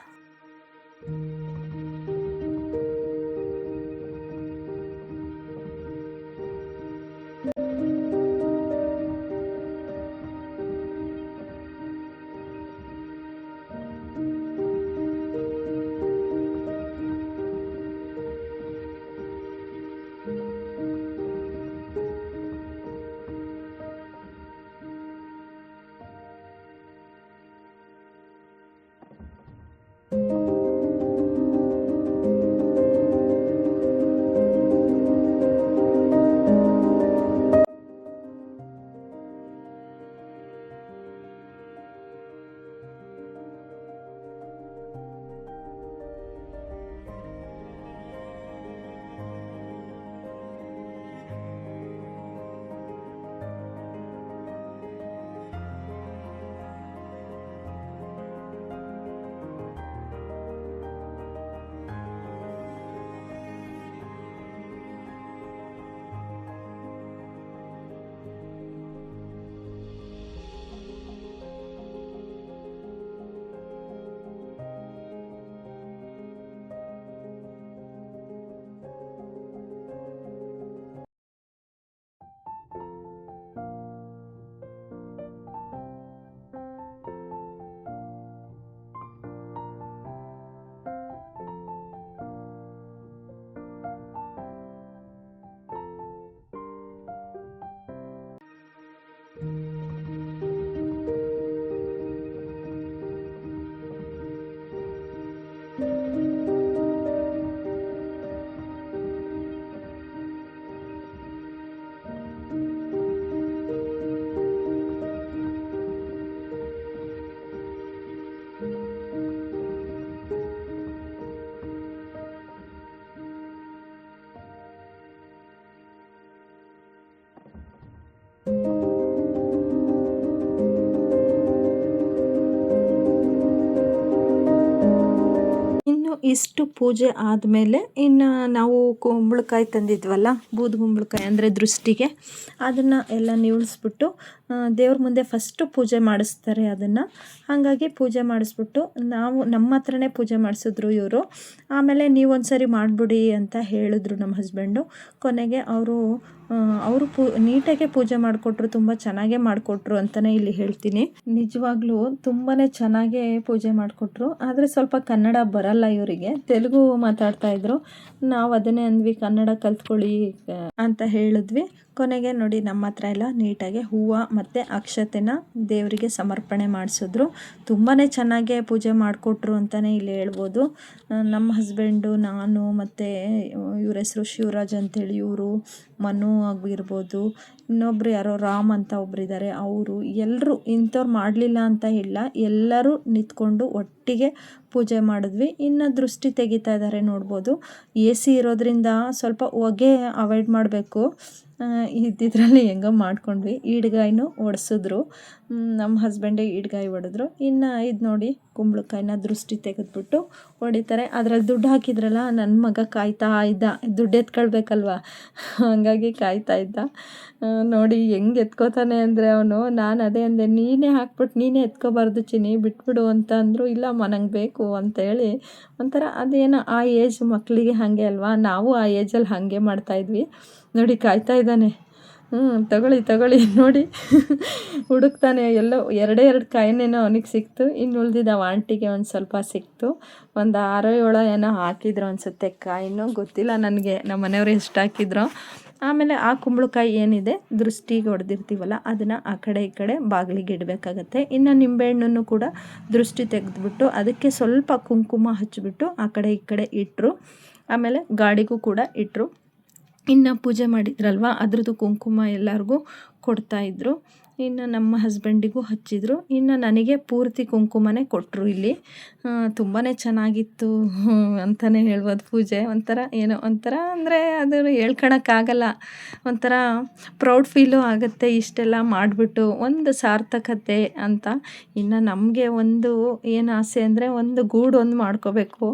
Speaker 1: ಇಷ್ಟು ಪೂಜೆ ಆದಮೇಲೆ ಇನ್ನು ನಾವು ಕುಂಬಳಕಾಯಿ ತಂದಿದ್ವಲ್ಲ ಬೂದು ಕುಂಬಳಕಾಯಿ ಅಂದರೆ ದೃಷ್ಟಿಗೆ ಅದನ್ನು ಎಲ್ಲ ನಿವುಳಿಸ್ಬಿಟ್ಟು ದೇವ್ರ ಮುಂದೆ ಫಸ್ಟು ಪೂಜೆ ಮಾಡಿಸ್ತಾರೆ ಅದನ್ನು. ಹಾಗಾಗಿ ಪೂಜೆ ಮಾಡಿಸ್ಬಿಟ್ಟು ನಾವು ನಮ್ಮ ಹತ್ರನೇ ಪೂಜೆ ಮಾಡಿಸಿದ್ರು ಇವರು. ಆಮೇಲೆ ನೀವು ಸರಿ ಮಾಡಿಬಿಡಿ ಅಂತ ಹೇಳಿದ್ರು ನಮ್ಮ ಹಸ್ಬೆಂಡು ಕೊನೆಗೆ ಅವರು ಅವರು ಪೂ, ನೀಟಾಗೆ ಪೂಜೆ ಮಾಡಿಕೊಟ್ರು, ತುಂಬ ಚೆನ್ನಾಗೇ ಮಾಡಿಕೊಟ್ರು ಅಂತಲೇ ಇಲ್ಲಿ ಹೇಳ್ತೀನಿ. ನಿಜವಾಗ್ಲೂ ತುಂಬಾ ಚೆನ್ನಾಗೇ ಪೂಜೆ ಮಾಡಿಕೊಟ್ರು. ಆದರೆ ಸ್ವಲ್ಪ ಕನ್ನಡ ಬರಲ್ಲ ಇವರಿಗೆ. ತೆಲುಗು ಮಾತಾಡ್ತಾ ಇದ್ರು. ನಾವು ಅದನ್ನೇ ಅಂದ್ವಿ, ಕನ್ನಡ ಕಲ್ತ್ಕೊಳ್ಳಿ ಅಂತ ಹೇಳಿದ್ವಿ. ಕೊನೆಗೆ ನೋಡಿ ನಮ್ಮ ಹತ್ರ ಎಲ್ಲ ನೀಟಾಗಿ ಹೂವು ಮತ್ತು ಅಕ್ಷತೆನ ದೇವರಿಗೆ ಸಮರ್ಪಣೆ ಮಾಡಿಸಿದ್ರು. ತುಂಬಾ ಚೆನ್ನಾಗೆ ಪೂಜೆ ಮಾಡಿಕೊಟ್ರು ಅಂತಲೇ ಇಲ್ಲಿ ಹೇಳ್ಬೋದು. ನಮ್ಮ ಹಸ್ಬೆಂಡು ನಾನು ಮತ್ತು ಇವ್ರ ಹೆಸರು ಶಿವರಾಜ್ ಅಂತೇಳಿ ಇವರು. ಮನು ಆಗಿರ್ಬೋದು, ಇನ್ನೊಬ್ರು ಯಾರೋ ರಾಮ್ ಅಂತ ಒಬ್ರು ಇದ್ದಾರೆ ಅವರು ಎಲ್ಲರೂ ಇಂಥವ್ರು ಮಾಡಲಿಲ್ಲ ಅಂತ ಇಲ್ಲ, ಎಲ್ಲರೂ ನಿಂತ್ಕೊಂಡು ಒಟ್ಟಿಗೆ ಪೂಜೆ ಮಾಡಿದ್ವಿ. ಇನ್ನು ದೃಷ್ಟಿ ತೆಗಿತಾ ಇದ್ದಾರೆ ನೋಡ್ಬೋದು. ಎ ಸಿ ಇರೋದ್ರಿಂದ ಸ್ವಲ್ಪ ಹೊಗೆ ಅವಾಯ್ಡ್ ಮಾಡಬೇಕು. ಇದ್ದಿದ್ರಲ್ಲಿ ಹೆಂಗೋ ಮಾಡ್ಕೊಂಡ್ವಿ. ಈಡ್ಗಾಯಿನೂ ಒಡಿಸಿದ್ರು. ನಮ್ಮ ಹಸ್ಬೆಂಡೇ ಇಡ್ಗಾಯಿ ಹೊಡೆದ್ರು. ಇನ್ನು ಇದು ನೋಡಿ ಕುಂಬಳಕಾಯಿನ ದೃಷ್ಟಿ ತೆಗೆದ್ಬಿಟ್ಟು ಹೊಡಿತಾರೆ. ಅದ್ರಲ್ಲಿ ದುಡ್ಡು ಹಾಕಿದ್ರಲ್ಲ ನನ್ನ ಮಗ ಕಾಯ್ತಾ ಇದ್ದ. ದುಡ್ಡು ಎತ್ಕೊಳ್ಬೇಕಲ್ವ? ಹಾಗಾಗಿ ಕಾಯ್ತಾ ಇದ್ದ. ನೋಡಿ ಹೆಂಗೆ ಎತ್ಕೋತಾನೆ ಅಂದರೆ ಅವನು, ನಾನು ಅದೇ ಅಂದೆ, ನೀನೇ ಹಾಕ್ಬಿಟ್ಟು ನೀನೇ ಎತ್ಕೋಬಾರ್ದು ಚಿನಿ ಬಿಟ್ಬಿಡು ಅಂತ ಅಂದರು, ಇಲ್ಲಮ್ಮ, ನಂಗೆ ಬೇಕು ಅಂತೇಳಿ ಒಂಥರ ಅದೇನೋ ಆ ಏಜ್ ಮಕ್ಕಳಿಗೆ ಹಾಗೆ ಅಲ್ವಾ? ನಾವು ಆ ಏಜಲ್ಲಿ ಹಾಗೆ ಮಾಡ್ತಾಯಿದ್ವಿ ನೋಡಿ ಕಾಯ್ತಾ ಇದ್ದಾನೆ. ಹ್ಞೂ ತಗೊಳ್ಳಿ ತಗೊಳ್ಳಿ ನೋಡಿ. ಹುಡುಕ್ತಾನೆ, ಎಲ್ಲೋ ಎರಡೇ ಎರಡು ಕಾಯಿನೇನೋ ಅವನಿಗೆ ಸಿಕ್ತು. ಇನ್ನು ಉಳಿದಿದ್ದ ಆಂಟಿಗೆ ಒಂದು ಸ್ವಲ್ಪ ಸಿಕ್ತು. ಒಂದು ಆರೋ ಏಳೋ ಏನೋ ಹಾಕಿದ್ರು ಅನಿಸುತ್ತೆ ಕಾಯಿನೂ, ಗೊತ್ತಿಲ್ಲ ನನಗೆ. ನಮ್ಮ ಮನೆಯವ್ರು ಎಷ್ಟು ಹಾಕಿದ್ರು. ಆಮೇಲೆ ಆ ಕುಂಬಳಕಾಯಿ ಏನಿದೆ, ದೃಷ್ಟಿಗೆ ಹೊಡೆದಿರ್ತೀವಲ್ಲ, ಅದನ್ನು ಆ ಕಡೆ ಈ ಕಡೆ ಬಾಗಿಲಿಗೆ ಇಡಬೇಕಾಗತ್ತೆ. ಇನ್ನು ನಿಂಬೆಹಣ್ಣನ್ನು ಕೂಡ ದೃಷ್ಟಿ ತೆಗೆದ್ಬಿಟ್ಟು ಅದಕ್ಕೆ ಸ್ವಲ್ಪ ಕುಂಕುಮ ಹಚ್ಚಿಬಿಟ್ಟು ಆ ಕಡೆ ಈ ಕಡೆ ಇಟ್ಟರು ಆಮೇಲೆ ಗಾಡಿಗೂ ಕೂಡ ಇಟ್ಟರು ಇನ್ನು ಪೂಜೆ ಮಾಡಿದ್ರಲ್ವ? ಅದ್ರದ್ದು ಕುಂಕುಮ ಎಲ್ಲರಿಗೂ ಕೊಡ್ತಾಯಿದ್ರು. ಇನ್ನು ನಮ್ಮ ಹಸ್ಬೆಂಡಿಗೂ ಹಚ್ಚಿದ್ರು. ಇನ್ನು ನನಗೆ ಪೂರ್ತಿ ಕುಂಕುಮನೇ ಕೊಟ್ಟರು ಇಲ್ಲಿ. ತುಂಬಾ ಚೆನ್ನಾಗಿತ್ತು ಅಂತಲೇ ಹೇಳ್ಬೋದು ಪೂಜೆ. ಒಂಥರ ಏನೋ ಒಂಥರ ಅಂದರೆ ಅದನ್ನು ಹೇಳ್ಕೊಳಕ್ಕಾಗಲ್ಲ ಒಂಥರ ಪ್ರೌಡ್ ಫೀಲು ಆಗುತ್ತೆ ಇಷ್ಟೆಲ್ಲ ಮಾಡಿಬಿಟ್ಟು. ಒಂದು ಸಾರ್ಥಕತೆ ಅಂತ. ಇನ್ನು ನಮಗೆ ಒಂದು ಏನು ಆಸೆ ಅಂದರೆ ಒಂದು ಗೂಡು ಒಂದು ಮಾಡ್ಕೋಬೇಕು.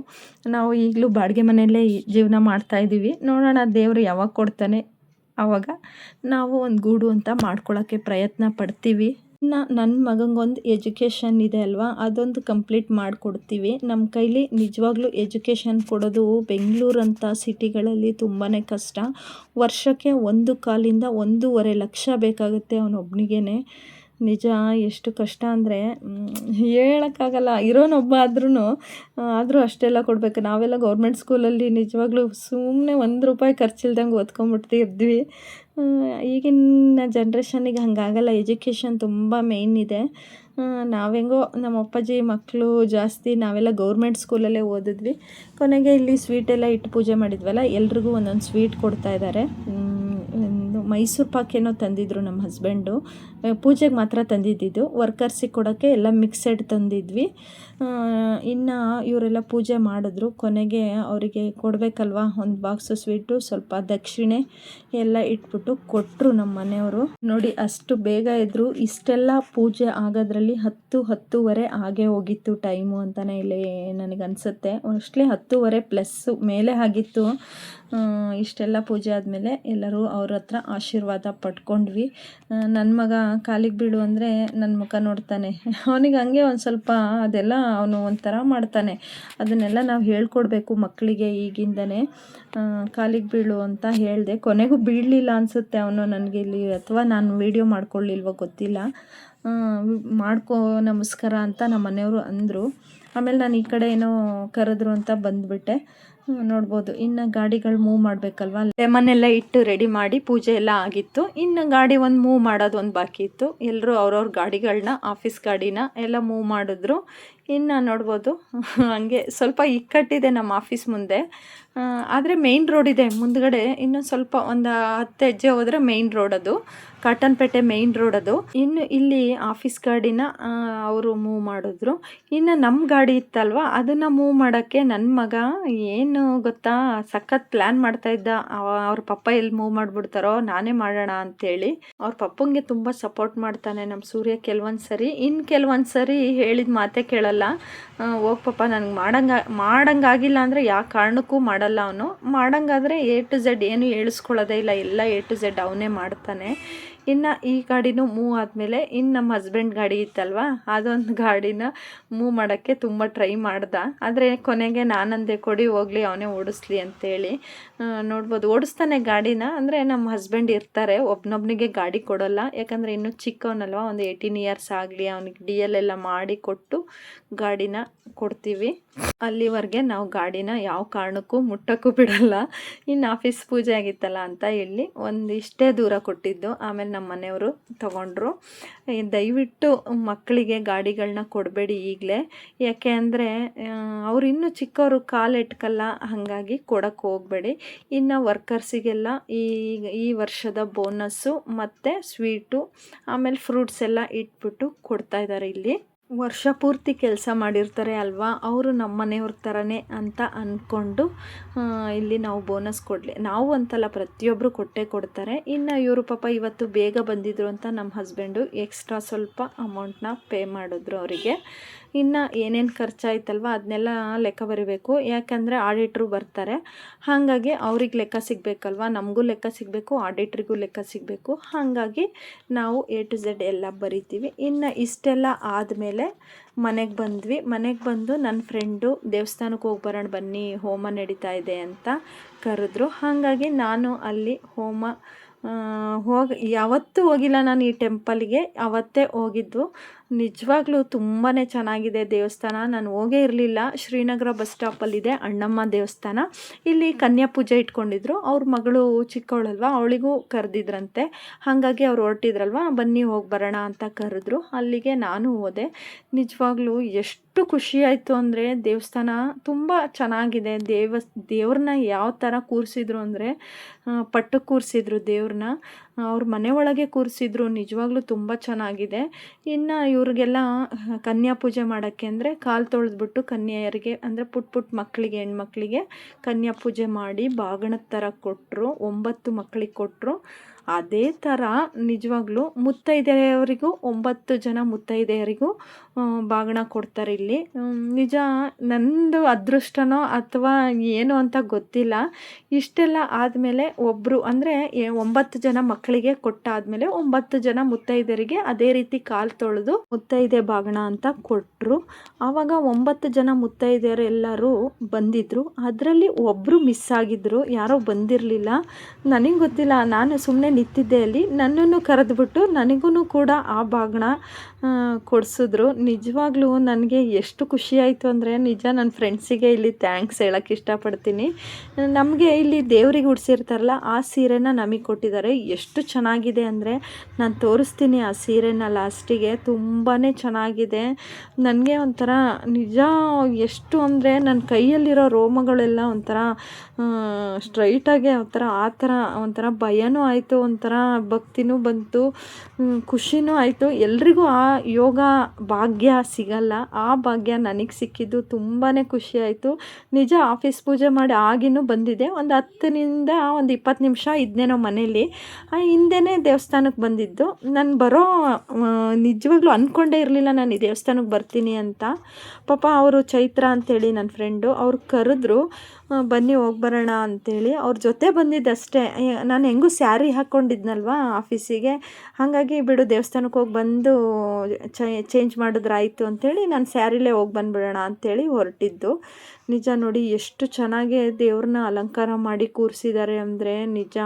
Speaker 1: ನಾವು ಈಗಲೂ ಬಾಡಿಗೆ ಮನೆಯಲ್ಲೇ ಜೀವನ ಮಾಡ್ತಾಯಿದ್ದೀವಿ ನೋಡೋಣ ದೇವರು ಯಾವಾಗ ಕೊಡ್ತಾನೆ. ಆವಾಗ ನಾವು ಒಂದು ಗೂಡು ಅಂತ ಮಾಡ್ಕೊಳ್ಳೋಕ್ಕೆ ಪ್ರಯತ್ನ ಪಡ್ತೀವಿ. ನನ್ನ ಮಗಂಗೊಂದು ಎಜುಕೇಷನ್ ಇದೆ ಅಲ್ವಾ? ಅದೊಂದು ಕಂಪ್ಲೀಟ್ ಮಾಡಿಕೊಡ್ತೀವಿ. ನಮ್ಮ ಕೈಲಿ ನಿಜವಾಗ್ಲೂ ಎಜುಕೇಷನ್ ಕೊಡೋದು ಬೆಂಗಳೂರಂಥ ಸಿಟಿಗಳಲ್ಲಿ ತುಂಬಾ ಕಷ್ಟ. ವರ್ಷಕ್ಕೆ ಒಂದು ಕಾಲಿಂದ ಒಂದೂವರೆ ಲಕ್ಷ ಬೇಕಾಗುತ್ತೆ ಅವನೊಬ್ಬನಿಗೇ ನಿಜ, ಎಷ್ಟು ಕಷ್ಟ ಅಂದರೆ ಹೇಳೋಕ್ಕಾಗಲ್ಲ. ಇರೋನೊಬ್ಬ ಆದ್ರೂ ಆದರೂ ಅಷ್ಟೆಲ್ಲ ಕೊಡಬೇಕು. ನಾವೆಲ್ಲ ಗೌರ್ಮೆಂಟ್ ಸ್ಕೂಲಲ್ಲಿ ನಿಜವಾಗ್ಲೂ ಸುಮ್ಮನೆ ಒಂದು ರೂಪಾಯಿ ಖರ್ಚಿಲ್ದಂಗೆ ಓದ್ಕೊಂಬಿಡ್ತಿದ್ವಿ ಈಗಿನ ಜನ್ರೇಷನಿಗೆ ಹಂಗಾಗಲ್ಲ. ಎಜುಕೇಷನ್ ತುಂಬ ಮೇಯ್ನ್ ಇದೆ. ನಾವೆಂಗೋ ನಮ್ಮ ಅಪ್ಪಾಜಿ ಮಕ್ಕಳು ಜಾಸ್ತಿ ನಾವೆಲ್ಲ ಗೌರ್ಮೆಂಟ್ ಸ್ಕೂಲಲ್ಲೇ ಓದಿದ್ವಿ. ಕೊನೆಗೆ ಇಲ್ಲಿ ಸ್ವೀಟೆಲ್ಲ ಇಟ್ಟು ಪೂಜೆ ಮಾಡಿದ್ವಲ್ಲ, ಎಲ್ರಿಗೂ ಒಂದೊಂದು ಸ್ವೀಟ್ ಕೊಡ್ತಾ ಇದ್ದಾರೆ ಒಂದು ಮೈಸೂರು ಪಾಕ್ ಏನೋ ತಂದಿದ್ರು ನಮ್ಮ ಹಸ್ಬೆಂಡು ಪೂಜೆಗೆ ಮಾತ್ರ ತಂದಿದ್ದಿದ್ದು. ವರ್ಕರ್ಸಿಗೆ ಕೊಡೋಕ್ಕೆ ಎಲ್ಲ ಮಿಕ್ಸೆಡ್ ತಂದಿದ್ವಿ. ಇನ್ನು ಇವರೆಲ್ಲ ಪೂಜೆ ಮಾಡಿದ್ರು. ಕೊನೆಗೆ ಅವರಿಗೆ ಕೊಡಬೇಕಲ್ವ? ಒಂದು ಬಾಕ್ಸು ಸ್ವೀಟು ಸ್ವಲ್ಪ ದಕ್ಷಿಣೆ ಎಲ್ಲ ಇಟ್ಬಿಟ್ಟು ಕೊಟ್ಟರು ನಮ್ಮ ಮನೆಯವರು. ನೋಡಿ, ಅಷ್ಟು ಬೇಗ ಇದ್ದರು ಇಷ್ಟೆಲ್ಲ ಪೂಜೆ ಆಗೋದ್ರಲ್ಲಿ ಹತ್ತು, ಹತ್ತುವರೆ ಆಗೇ ಹೋಗಿತ್ತು ಟೈಮು ಅಂತಲೇ ಇಲ್ಲಿ ನನಗನ್ಸುತ್ತೆ. ಮೋಸ್ಟ್ಲಿ ಹತ್ತುವರೆ ಪ್ಲಸ್ಸು ಮೇಲೆ ಆಗಿತ್ತು. ಇಷ್ಟೆಲ್ಲ ಪೂಜೆ ಆದಮೇಲೆ ಎಲ್ಲರೂ ಅವ್ರ ಹತ್ರ ಆಶೀರ್ವಾದ ಪಡ್ಕೊಂಡ್ವಿ. ನನ್ನ ಮಗ ಕಾಲಿಗೆ ಬೀಳು ಅಂದರೆ ನನ್ನ ಮುಖ ನೋಡ್ತಾನೆ. ಅವನಿಗೆ ಹಂಗೆ ಒಂದು ಸ್ವಲ್ಪ ಅದೆಲ್ಲ ಅವನು ಒಂಥರ ಮಾಡ್ತಾನೆ. ಅದನ್ನೆಲ್ಲ ನಾವು ಹೇಳ್ಕೊಡ್ಬೇಕು ಮಕ್ಕಳಿಗೆ ಈಗಿಂದನೇ. ಕಾಲಿಗೆ ಬೀಳು ಅಂತ ಹೇಳಿದೆ. ಕೊನೆಗೂ ಬೀಳಲಿಲ್ಲ ಅನಿಸುತ್ತೆ ಅವನು ನನಗೆ ಇಲ್ಲಿ ಅಥವಾ ನಾನು ವೀಡಿಯೋ ಮಾಡ್ಕೊಳ್ಳಿಲ್ವೋ ಗೊತ್ತಿಲ್ಲ. ಮಾಡ್ಕೋ, ನಮಸ್ಕಾರ ಅಂತ ನಮ್ಮ ಮನೆಯವರು ಅಂದರು. ಆಮೇಲೆ ನಾನು ಈ ಕಡೆ ಏನೋ ಕರೆದ್ರು ಅಂತ ಬಂದುಬಿಟ್ಟೆ. ನೋಡ್ಬೋದು. ಇನ್ನು ಗಾಡಿಗಳು ಮೂವ್ ಮಾಡಬೇಕಲ್ವ? ಲೆಮನ್ನೆಲ್ಲ ಇಟ್ಟು ರೆಡಿ ಮಾಡಿ ಪೂಜೆ ಎಲ್ಲ ಆಗಿತ್ತು. ಇನ್ನು ಗಾಡಿ ಒಂದು ಮೂವ್ ಮಾಡೋದು ಒಂದು ಬಾಕಿ ಇತ್ತು. ಎಲ್ಲರೂ ಅವ್ರವ್ರ ಗಾಡಿಗಳನ್ನ ಆಫೀಸ್ ಗಾಡಿನ ಎಲ್ಲ ಮೂವ್ ಮಾಡಿದ್ರು. ಇನ್ನು ನೋಡ್ಬೋದು. ಹಂಗೆ ಸ್ವಲ್ಪ ಇಕ್ಕಟ್ಟಿದೆ ನಮ್ಮ ಆಫೀಸ್ ಮುಂದೆ. ಆದರೆ ಮೇಯ್ನ್ ರೋಡ್ ಇದೆ. ಮುಂದ್ಗಡೆ ಇನ್ನೊಂದು ಸ್ವಲ್ಪ ಒಂದು ಹತ್ತು ಹೆಜ್ಜೆ ಹೋದರೆ ಮೇಯ್ನ್ ರೋಡ್ ಅದು. ಕಾಟನ್ಪೇಟೆ ಮೇಯ್ನ್ ರೋಡ್ ಅದು. ಇನ್ನು ಇಲ್ಲಿ ಆಫೀಸ್ ಗಾಡಿನ ಅವರು ಮೂವ್ ಮಾಡಿದ್ರು. ಇನ್ನು ನಮ್ಮ ಗಾಡಿ ಇತ್ತಲ್ವ? ಅದನ್ನು ಮೂವ್ ಮಾಡೋಕ್ಕೆ ನನ್ನ ಮಗ ಏನು ಗೊತ್ತಾ? ಸಖತ್ ಪ್ಲ್ಯಾನ್ ಮಾಡ್ತಾ ಇದ್ದ. ಅವ- ಅವ್ರ ಪಪ್ಪ ಎಲ್ಲಿ ಮೂವ್ ಮಾಡಿಬಿಡ್ತಾರೋ ನಾನೇ ಮಾಡೋಣ ಅಂತೇಳಿ. ಅವ್ರ ಪಪ್ಪಂಗೆ ತುಂಬ ಸಪೋರ್ಟ್ ಮಾಡ್ತಾನೆ ನಮ್ಮ ಸೂರ್ಯ ಕೆಲವೊಂದು ಸರಿ. ಇನ್ನು ಕೆಲವೊಂದು ಸರಿ ಹೇಳಿದ ಮಾತೇ ಕೇಳಲ್ಲ. ಹೋಗ್ ಪಪ್ಪ, ನನಗೆ ಮಾಡಂಗ, ಮಾಡಂಗಾಗಿಲ್ಲ ಅಂದರೆ ಯಾವ ಕಾರಣಕ್ಕೂ ಮಾಡಲ್ಲ ಅವನು. ಮಾಡಂಗಾದರೆ ಎ ಟು ಝೆಡ್ ಏನು ಹೇಳಿಸ್ಕೊಳ್ಳೋದೇ ಇಲ್ಲ. ಎಲ್ಲ ಎ ಟು ಝೆಡ್ ಅವನೇ ಮಾಡ್ತಾನೆ. ಇನ್ನು ಈ ಗಾಡಿನೂ ಮೂವ್ ಆದಮೇಲೆ ಇನ್ನು ನಮ್ಮ ಹಸ್ಬೆಂಡ್ ಗಾಡಿ ಇತ್ತಲ್ವ? ಅದೊಂದು ಗಾಡಿನ ಮೂವ್ ಮಾಡೋಕ್ಕೆ ತುಂಬ ಟ್ರೈ ಮಾಡ್ದ. ಆದರೆ ಕೊನೆಗೆ ನಾನಂದೆ ಕೊಡಿ, ಹೋಗಲಿ, ಅವನೇ ಓಡಿಸ್ಲಿ ಅಂತೇಳಿ ನೋಡ್ಬೋದು. ಓಡಿಸ್ತಾನೆ ಗಾಡಿನ. ಅಂದರೆ ನಮ್ಮ ಹಸ್ಬೆಂಡ್ ಇರ್ತಾರೆ. ಒಬ್ಬನೊಬ್ಬನಿಗೆ ಗಾಡಿ ಕೊಡೋಲ್ಲ. ಯಾಕಂದರೆ ಇನ್ನೂ ಚಿಕ್ಕವನಲ್ವ? ಒಂದು ಏಯ್ಟೀನ್ ಇಯರ್ಸ್ ಆಗಲಿ, ಅವನಿಗೆ ಡಿ ಎಲ್ ಎಲ್ಲ ಮಾಡಿ ಕೊಟ್ಟು ಗಾಡಿನ ಕೊಡ್ತೀವಿ. ಅಲ್ಲಿವರೆಗೆ ನಾವು ಗಾಡಿನ ಯಾವ ಕಾರಣಕ್ಕೂ ಮುಟ್ಟಕ್ಕೂ ಬಿಡಲ್ಲ. ಇನ್ನು ಆಫೀಸ್ ಪೂಜೆ ಆಗಿತ್ತಲ್ಲ ಅಂತ ಹೇಳಿ ಒಂದಿಷ್ಟೇ ದೂರ ಕೊಟ್ಟಿದ್ದು. ಆಮೇಲೆ ನಮ್ಮ ಮನೆಯವರು ತಗೊಂಡ್ರು. ದಯವಿಟ್ಟು ಮಕ್ಕಳಿಗೆ ಗಾಡಿಗಳನ್ನ ಕೊಡಬೇಡಿ ಈಗಲೇ. ಯಾಕೆ ಅಂದರೆ ಅವ್ರು ಇನ್ನೂ ಚಿಕ್ಕವರು ಕಾಲು ಇಟ್ಕಲ್ಲ ಹಾಗಾಗಿ ಕೊಡೋಕ್ಕೆ ಹೋಗಬೇಡಿ. ಇನ್ನು ವರ್ಕರ್ಸಿಗೆಲ್ಲ ಈಗ ಈ ವರ್ಷದ ಬೋನಸ್ಸು ಮತ್ತು ಸ್ವೀಟು, ಆಮೇಲೆ ಫ್ರೂಟ್ಸ್ ಎಲ್ಲ ಇಟ್ಬಿಟ್ಟು ಕೊಡ್ತಾ ಇದ್ದಾರೆ ಇಲ್ಲಿ. ವರ್ಷ ಪೂರ್ತಿ ಕೆಲಸ ಮಾಡಿರ್ತಾರೆ ಅಲ್ವಾ? ಅವರು ನಮ್ಮ ಮನೆಯವ್ರ ಥರನೇ ಅಂತ ಅಂದ್ಕೊಂಡು ಇಲ್ಲಿ ನಾವು ಬೋನಸ್ ಕೊಡಲಿ. ನಾವು ಅಂತಲ್ಲ ಪ್ರತಿಯೊಬ್ಬರು ಕೊಟ್ಟೇ ಕೊಡ್ತಾರೆ. ಇನ್ನು ಇವರು ಪಾಪ ಇವತ್ತು ಬೇಗ ಬಂದಿದ್ರು ಅಂತ ನಮ್ಮ ಹಸ್ಬೆಂಡು ಎಕ್ಸ್ಟ್ರಾ ಸ್ವಲ್ಪ ಅಮೌಂಟ್ನ ಪೇ ಮಾಡಿದ್ರು ಅವರಿಗೆ. ಇನ್ನು ಏನೇನು ಖರ್ಚಾಯ್ತಲ್ವ ಅದನ್ನೆಲ್ಲ ಲೆಕ್ಕ ಬರೀಬೇಕು. ಯಾಕಂದರೆ ಆಡಿಟ್ರು ಬರ್ತಾರೆ. ಹಾಗಾಗಿ ಅವ್ರಿಗೆ ಲೆಕ್ಕ ಸಿಗಬೇಕಲ್ವ? ನಮಗೂ ಲೆಕ್ಕ ಸಿಗಬೇಕು ಆಡಿಟ್ರಿಗೂ ಲೆಕ್ಕ ಸಿಗಬೇಕು. ಹಾಗಾಗಿ ನಾವು ಎ ಟು ಝೆಡ್ ಎಲ್ಲ ಬರಿತೀವಿ. ಇನ್ನು ಇಷ್ಟೆಲ್ಲ ಆದಮೇಲೆ ಮನೆಗೆ ಬಂದ್ವಿ. ಮನೆಗೆ ಬಂದು ನನ್ನ ಫ್ರೆಂಡು ದೇವಸ್ಥಾನಕ್ಕೆ ಹೋಗಿ ಬರೋಣ ಬನ್ನಿ, ಹೋಮ ನಡೀತಾ ಇದೆ ಅಂತ ಕರೆದ್ರು. ಹಾಗಾಗಿ ನಾನು ಅಲ್ಲಿ ಹೋಮ ಹೋಗಿ, ಯಾವತ್ತೂ ಹೋಗಿಲ್ಲ ನಾನು ಈ ಟೆಂಪಲ್ಗೆ, ಅವತ್ತೇ ಹೋಗಿದ್ದು. ನಿಜವಾಗ್ಲೂ ತುಂಬಾ ಚೆನ್ನಾಗಿದೆ ದೇವಸ್ಥಾನ. ನಾನು ಹೋಗೇ ಇರಲಿಲ್ಲ. ಶ್ರೀನಗರ ಬಸ್ ಸ್ಟಾಪಲ್ಲಿದೆ ಅಣ್ಣಮ್ಮ ದೇವಸ್ಥಾನ. ಇಲ್ಲಿ ಕನ್ಯಾ ಪೂಜೆ ಇಟ್ಕೊಂಡಿದ್ರು. ಅವ್ರ ಮಗಳು ಚಿಕ್ಕವಳಲ್ವ, ಅವಳಿಗೂ ಕರೆದಿದ್ರಂತೆ. ಹಾಗಾಗಿ ಅವ್ರು ಹೊರಟಿದ್ರಲ್ವ, ಬನ್ನಿ ಹೋಗಿ ಬರೋಣ ಅಂತ ಕರೆದ್ರು. ಅಲ್ಲಿಗೆ ನಾನು ಹೋದೆ. ನಿಜವಾಗ್ಲೂ ಎಷ್ಟು ಖುಷಿ ಆಯಿತು ಅಂದರೆ ದೇವಸ್ಥಾನ ತುಂಬ ಚೆನ್ನಾಗಿದೆ. ದೇವ ದೇವ್ರನ್ನ ಯಾವ ಥರ ಕೂರಿಸಿದ್ರು ಅಂದರೆ ಪಟ್ಟು ಕೂರಿಸಿದ್ರು ದೇವ್ರನ್ನ ಅವ್ರ ಮನೆ ಒಳಗೆ ಕೂರಿಸಿದ್ರು ನಿಜವಾಗ್ಲೂ ತುಂಬ ಚೆನ್ನಾಗಿದೆ. ಇನ್ನು ಇವ್ರಿಗೆಲ್ಲ ಕನ್ಯಾ ಪೂಜೆ ಮಾಡೋಕ್ಕೆ ಅಂದರೆ ಕಾಲು ತೊಳೆದ್ಬಿಟ್ಟು ಕನ್ಯೆಯರಿಗೆ ಅಂದರೆ ಪುಟ್ ಪುಟ್ಟ ಮಕ್ಕಳಿಗೆ ಹೆಣ್ಮಕ್ಳಿಗೆ ಕನ್ಯಾ ಪೂಜೆ ಮಾಡಿ ಬಾಗಣದ ಥರ ಕೊಟ್ಟರು ಒಂಬತ್ತು ಮಕ್ಕಳಿಗೆ ಕೊಟ್ಟರು ಅದೇ ಥರ ನಿಜವಾಗ್ಲೂ ಮುತ್ತೈದೆಯವರಿಗೂ ಒಂಬತ್ತು ಜನ ಮುತ್ತೈದೆಯರಿಗೂ ಬಾಗಣ ಕೊಡ್ತಾರೆ ಇಲ್ಲಿ. ನಿಜ ನಂದು ಅದೃಷ್ಟನೋ ಅಥವಾ ಏನು ಅಂತ ಗೊತ್ತಿಲ್ಲ. ಇಷ್ಟೆಲ್ಲ ಆದಮೇಲೆ ಒಬ್ಬರು ಅಂದರೆ ಒಂಬತ್ತು ಜನ ಮಕ್ಕಳಿಗೆ ಕೊಟ್ಟಾದಮೇಲೆ ಒಂಬತ್ತು ಜನ ಮುತ್ತೈದೆಯರಿಗೆ ಅದೇ ರೀತಿ ಕಾಲು ತೊಳೆದು ಮುತ್ತೈದೆ ಬಾಗಣ ಅಂತ ಕೊಟ್ಟರು ಆವಾಗ ಒಂಬತ್ತು ಜನ ಮುತ್ತೈದೆಯರೆಲ್ಲರೂ ಬಂದಿದ್ದರು ಅದರಲ್ಲಿ ಒಬ್ಬರು ಮಿಸ್ ಆಗಿದ್ದರು ಯಾರೋ ಬಂದಿರಲಿಲ್ಲ. ನನಗೆ ಗೊತ್ತಿಲ್ಲ, ನಾನು ಸುಮ್ಮನೆ ನಿಂತಿದ್ದೆ ಅಲ್ಲಿ ನನ್ನನ್ನು ಕರೆದ್ಬಿಟ್ಟು ನನಗೂ ಕೂಡ ಆ ಬಾಗಣ ಕೊಡಿಸಿದ್ರು. ನಿಜವಾಗ್ಲೂ ನನಗೆ ಎಷ್ಟು ಖುಷಿ ಆಯಿತು ಅಂದರೆ ನಿಜ ನನ್ನ ಫ್ರೆಂಡ್ಸಿಗೆ ಇಲ್ಲಿ ಥ್ಯಾಂಕ್ಸ್ ಹೇಳೋಕ್ಕೆ ಇಷ್ಟಪಡ್ತೀನಿ. ನಮಗೆ ಇಲ್ಲಿ ದೇವ್ರಿಗೆ ಉಡ್ಸಿರ್ತಾರಲ್ಲ, ಆ ಸೀರೆನ ನಮಗೆ ಕೊಟ್ಟಿದ್ದಾರೆ. ಎಷ್ಟು ಚೆನ್ನಾಗಿದೆ ಅಂದರೆ ನಾನು ತೋರಿಸ್ತೀನಿ ಆ ಸೀರೆನ ಲಾಸ್ಟಿಗೆ. ತುಂಬಾ ಚೆನ್ನಾಗಿದೆ. ನನಗೆ ಒಂಥರ ನಿಜ ಎಷ್ಟು ಅಂದರೆ ನನ್ನ ಕೈಯಲ್ಲಿರೋ ರೋಮಗಳೆಲ್ಲ ಒಂಥರ ಸ್ಟ್ರೈಟಾಗಿ ಒಂಥರ ಆ ಥರ, ಒಂಥರ ಭಯನೂ ಆಯಿತು. ಒಂಥರ ಭಕ್ತಿನೂ ಬಂತು ಖುಷಿನೂ ಆಯಿತು. ಎಲ್ರಿಗೂ ಆ ಯೋಗ ಭಾಗ್ಯ ಸಿಗಲ್ಲ. ಆ ಭಾಗ್ಯ ನನಗೆ ಸಿಕ್ಕಿದ್ದು ತುಂಬಾ ಖುಷಿ ಆಯಿತು. ನಿಜ ಆಫೀಸ್ ಪೂಜೆ ಮಾಡಿ ಆಗಿನೂ ಬಂದಿದ್ದೆ. ಒಂದು ಹತ್ತರಿಂದ ಒಂದು ಇಪ್ಪತ್ತು ನಿಮಿಷ ಇದ್ನೇನೋ ಮನೇಲಿ. ಹಿಂದೆ ಹಿಂದೆನೇ ದೇವಸ್ಥಾನಕ್ಕೆ ಬಂದಿದ್ದು. ನಾನು ಬರೋ ನಿಜವಾಗ್ಲೂ ಅಂದ್ಕೊಂಡೇ ಇರಲಿಲ್ಲ ನಾನು ಈ ದೇವಸ್ಥಾನಕ್ಕೆ ಬರ್ತೀನಿ ಅಂತ. ಪಾಪ ಅವರು ಚೈತ್ರ ಅಂತೇಳಿ ನನ್ನ ಫ್ರೆಂಡು ಅವ್ರು ಕರೆದ್ರು. ಬನ್ನಿ ಹೋಗಿ ಬರೋಣ ಅಂತೇಳಿ. ಅವ್ರ ಜೊತೆ ಬಂದಿದ್ದಷ್ಟೇ. ನಾನು ಹೆಂಗೂ ಸ್ಯಾರಿ ಹಾಕ್ಕೊಂಡಿದ್ನಲ್ವಾ ಆಫೀಸಿಗೆ. ಹಾಗಾಗಿ ಬಿಡು ದೇವಸ್ಥಾನಕ್ಕೆ ಹೋಗಿ ಬಂದು ಚೇಂಜ್ ಮಾಡಿದ್ರಾಯಿತು ಅಂತೇಳಿ ನಾನು ಸ್ಯಾರಿಲೇ ಹೋಗಿ ಬಂದುಬಿಡೋಣ ಅಂತೇಳಿ ಹೊರಟಿದ್ದು. ನಿಜ ನೋಡಿ, ಎಷ್ಟು ಚೆನ್ನಾಗಿ ದೇವ್ರನ್ನ ಅಲಂಕಾರ ಮಾಡಿ ಕೂರಿಸಿದ್ದಾರೆ ಅಂದರೆ ನಿಜ.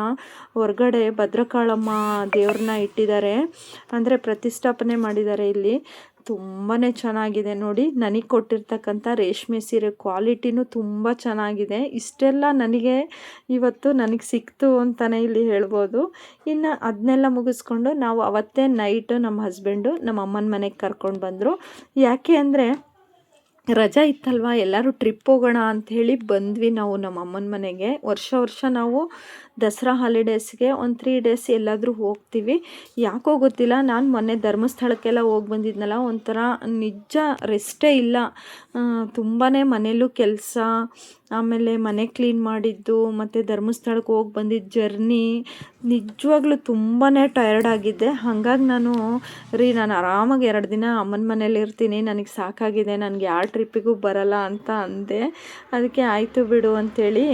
Speaker 1: ಹೊರಗಡೆ ಭದ್ರಕಾಳಮ್ಮ ದೇವ್ರನ್ನ ಇಟ್ಟಿದ್ದಾರೆ ಅಂದರೆ ಪ್ರತಿಷ್ಠಾಪನೆ ಮಾಡಿದ್ದಾರೆ ಇಲ್ಲಿ. ತುಂಬಾ ಚೆನ್ನಾಗಿದೆ ನೋಡಿ. ನನಗೆ ಕೊಟ್ಟಿರ್ತಕ್ಕಂಥ ರೇಷ್ಮೆ ಸೀರೆ ಕ್ವಾಲಿಟಿನೂ ತುಂಬ ಚೆನ್ನಾಗಿದೆ. ಇಷ್ಟೆಲ್ಲ ನನಗೆ ಇವತ್ತು ನನಗೆ ಸಿಕ್ತು ಅಂತಲೇ ಇಲ್ಲಿ ಹೇಳ್ಬೋದು. ಇನ್ನು ಅದನ್ನೆಲ್ಲ ಮುಗಿಸ್ಕೊಂಡು ನಾವು ಅವತ್ತೇ ನೈಟು ನಮ್ಮ ಹಸ್ಬೆಂಡು ನಮ್ಮ ಅಮ್ಮನ ಮನೆಗೆ ಕರ್ಕೊಂಡು ಬಂದರು. ಯಾಕೆ ಅಂದರೆ ರಜಾ ಇತ್ತಲ್ವ? ಎಲ್ಲರೂ ಟ್ರಿಪ್ ಹೋಗೋಣ ಅಂಥೇಳಿ ಬಂದ್ವಿ ನಾವು ನಮ್ಮ ಅಮ್ಮನ ಮನೆಗೆ. ವರ್ಷ ವರ್ಷ ನಾವು ದಸರಾ ಹಾಲಿಡೇಸ್ಗೆ ಒಂದು ತ್ರೀ ಡೇಸ್ ಎಲ್ಲಾದರೂ ಹೋಗ್ತೀವಿ. ಯಾಕೋ ಗೊತ್ತಿಲ್ಲ, ನಾನು ಮೊನ್ನೆ ಧರ್ಮಸ್ಥಳಕ್ಕೆಲ್ಲ ಹೋಗಿ ಬಂದಿದ್ನಲ್ಲ, ಒಂಥರ ನಿಜ ರೆಸ್ಟೇ ಇಲ್ಲ. ತುಂಬಾ ಮನೆಯಲ್ಲೂ ಕೆಲಸ, ಆಮೇಲೆ ಮನೆ ಕ್ಲೀನ್ ಮಾಡಿದ್ದು, ಮತ್ತು ಧರ್ಮಸ್ಥಳಕ್ಕೆ ಹೋಗಿ ಬಂದಿದ್ದ ಜರ್ನಿ ನಿಜವಾಗ್ಲೂ ತುಂಬಾ ಟಯರ್ಡ್ ಆಗಿದ್ದೆ. ಹಾಗಾಗಿ ನಾನು, ರೀ ನಾನು ಆರಾಮಾಗಿ ಎರಡು ದಿನ ಅಮ್ಮನ ಮನೇಲಿ ಇರ್ತೀನಿ, ನನಗೆ ಸಾಕಾಗಿದೆ, ನನಗೆ ಯಾವ ಟ್ರಿಪ್ಪಿಗೂ ಬರಲ್ಲ ಅಂತ ಅಂದೆ. ಅದಕ್ಕೆ ಆಯಿತು ಬಿಡು ಅಂಥೇಳಿ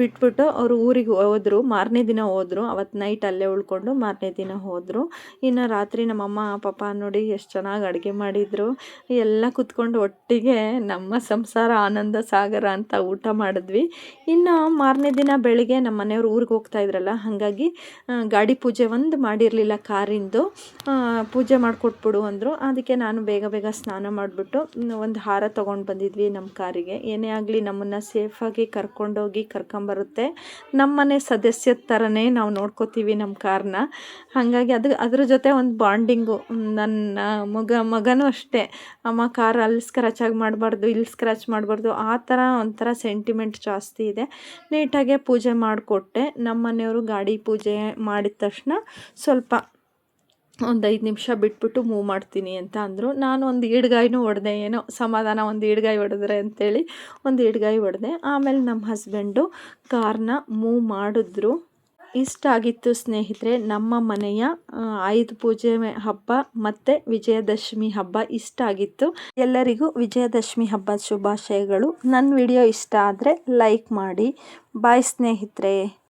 Speaker 1: ಬಿಟ್ಬಿಟ್ಟು ಅವರು ಊರಿಗೆ ಹೋದರು, ಮಾರನೇ ದಿನ ಹೋದರು. ಅವತ್ತು ನೈಟ್ ಅಲ್ಲೇ ಉಳ್ಕೊಂಡು ಮಾರನೇ ದಿನ ಹೋದರು. ಇನ್ನು ರಾತ್ರಿ ನಮ್ಮಮ್ಮ ಪಾಪ ನೋಡಿ ಎಷ್ಟು ಚೆನ್ನಾಗಿ ಅಡುಗೆ ಮಾಡಿದರು. ಎಲ್ಲ ಕುತ್ಕೊಂಡು ಒಟ್ಟಿಗೆ ನಮ್ಮ ಸಂಸಾರ ಆನಂದ ಸಾಗರ ಅಂತ ಊಟ ಮಾಡಿದ್ವಿ. ಇನ್ನು ಮಾರನೇ ದಿನ ಬೆಳಿಗ್ಗೆ ನಮ್ಮ ಮನೆಯವ್ರು ಊರಿಗೆ ಹೋಗ್ತಾ ಇದ್ರಲ್ಲ, ಹಾಗಾಗಿ ಗಾಡಿ ಪೂಜೆ ಒಂದು ಮಾಡಿರಲಿಲ್ಲ ಕಾರಿಂದು. ಪೂಜೆ ಮಾಡಿಕೊಟ್ಬಿಡು ಅಂದರು. ಅದಕ್ಕೆ ನಾನು ಬೇಗ ಬೇಗ ಸ್ನಾನ ಮಾಡಿಬಿಟ್ಟು ಒಂದು ಹಾರ ತೊಗೊಂಡು ಬಂದಿದ್ವಿ ನಮ್ಮ ಕಾರಿಗೆ. ಏನೇ ಆಗಲಿ ನಮ್ಮನ್ನು ಸೇಫಾಗಿ ಕರ್ಕೊಂಡೋಗಿ ಕರ್ಕೊಂಬರುತ್ತೆ. ನಮ್ಮ ಮನೆ ಸದಸ್ಯದ ಥರನೇ ನಾವು ನೋಡ್ಕೋತೀವಿ ನಮ್ಮ ಕಾರ್ನ. ಹಾಗಾಗಿ ಅದು, ಅದ್ರ ಜೊತೆ ಒಂದು ಬಾಂಡಿಂಗು. ನನ್ನ ಮಗ, ಮಗನೂ ಅಷ್ಟೇ. ಅಮ್ಮ ಕಾರ್ ಅಲ್ಲಿ ಸ್ಕ್ರಾಚ್ ಆಗಿ ಮಾಡಬಾರ್ದು, ಇಲ್ಲಿ ಸ್ಕ್ರಾಚ್ ಮಾಡಬಾರ್ದು, ಆ ಥರ ಒಂಥರ ಸೆಂಟಿಮೆಂಟ್ ಜಾಸ್ತಿ ಇದೆ. ನೀಟಾಗೆ ಪೂಜೆ ಮಾಡಿಕೊಟ್ಟೆ. ನಮ್ಮ ಮನೆಯವರು ಗಾಡಿ ಪೂಜೆ ಮಾಡಿದ ತಕ್ಷಣ ಸ್ವಲ್ಪ ಒಂದು ಐದು ನಿಮಿಷ ಬಿಟ್ಬಿಟ್ಟು ಮೂವ್ ಮಾಡ್ತೀನಿ ಅಂತ ಅಂದರು. ನಾನು ಒಂದು ಈಡ್ಗಾಯಿನೂ ಒಡೆದೆ ಏನೋ ಸಮಾಧಾನ ಒಂದು ಈಡ್ಗಾಯಿ ಹೊಡೆದ್ರೆ ಅಂತೇಳಿ ಒಂದು ಈಡ್ಗಾಯಿ ಹೊಡೆದೆ. ಆಮೇಲೆ ನಮ್ಮ ಹಸ್ಬೆಂಡು ಕಾರ್ನ ಮೂವ್ ಮಾಡಿದ್ರು. ಇಷ್ಟ ಆಗಿತ್ತು ಸ್ನೇಹಿತರೆ, ನಮ್ಮ ಮನೆಯ ಆಯುಧ ಪೂಜೆ ಹಬ್ಬ ಮತ್ತು ವಿಜಯದಶಮಿ ಹಬ್ಬ ಇಷ್ಟ ಆಗಿತ್ತು. ಎಲ್ಲರಿಗೂ ವಿಜಯದಶಮಿ ಹಬ್ಬದ ಶುಭಾಶಯಗಳು. ನನ್ನ ವಿಡಿಯೋ ಇಷ್ಟ ಆದರೆ ಲೈಕ್ ಮಾಡಿ. ಬಾಯ್ ಸ್ನೇಹಿತರೆ.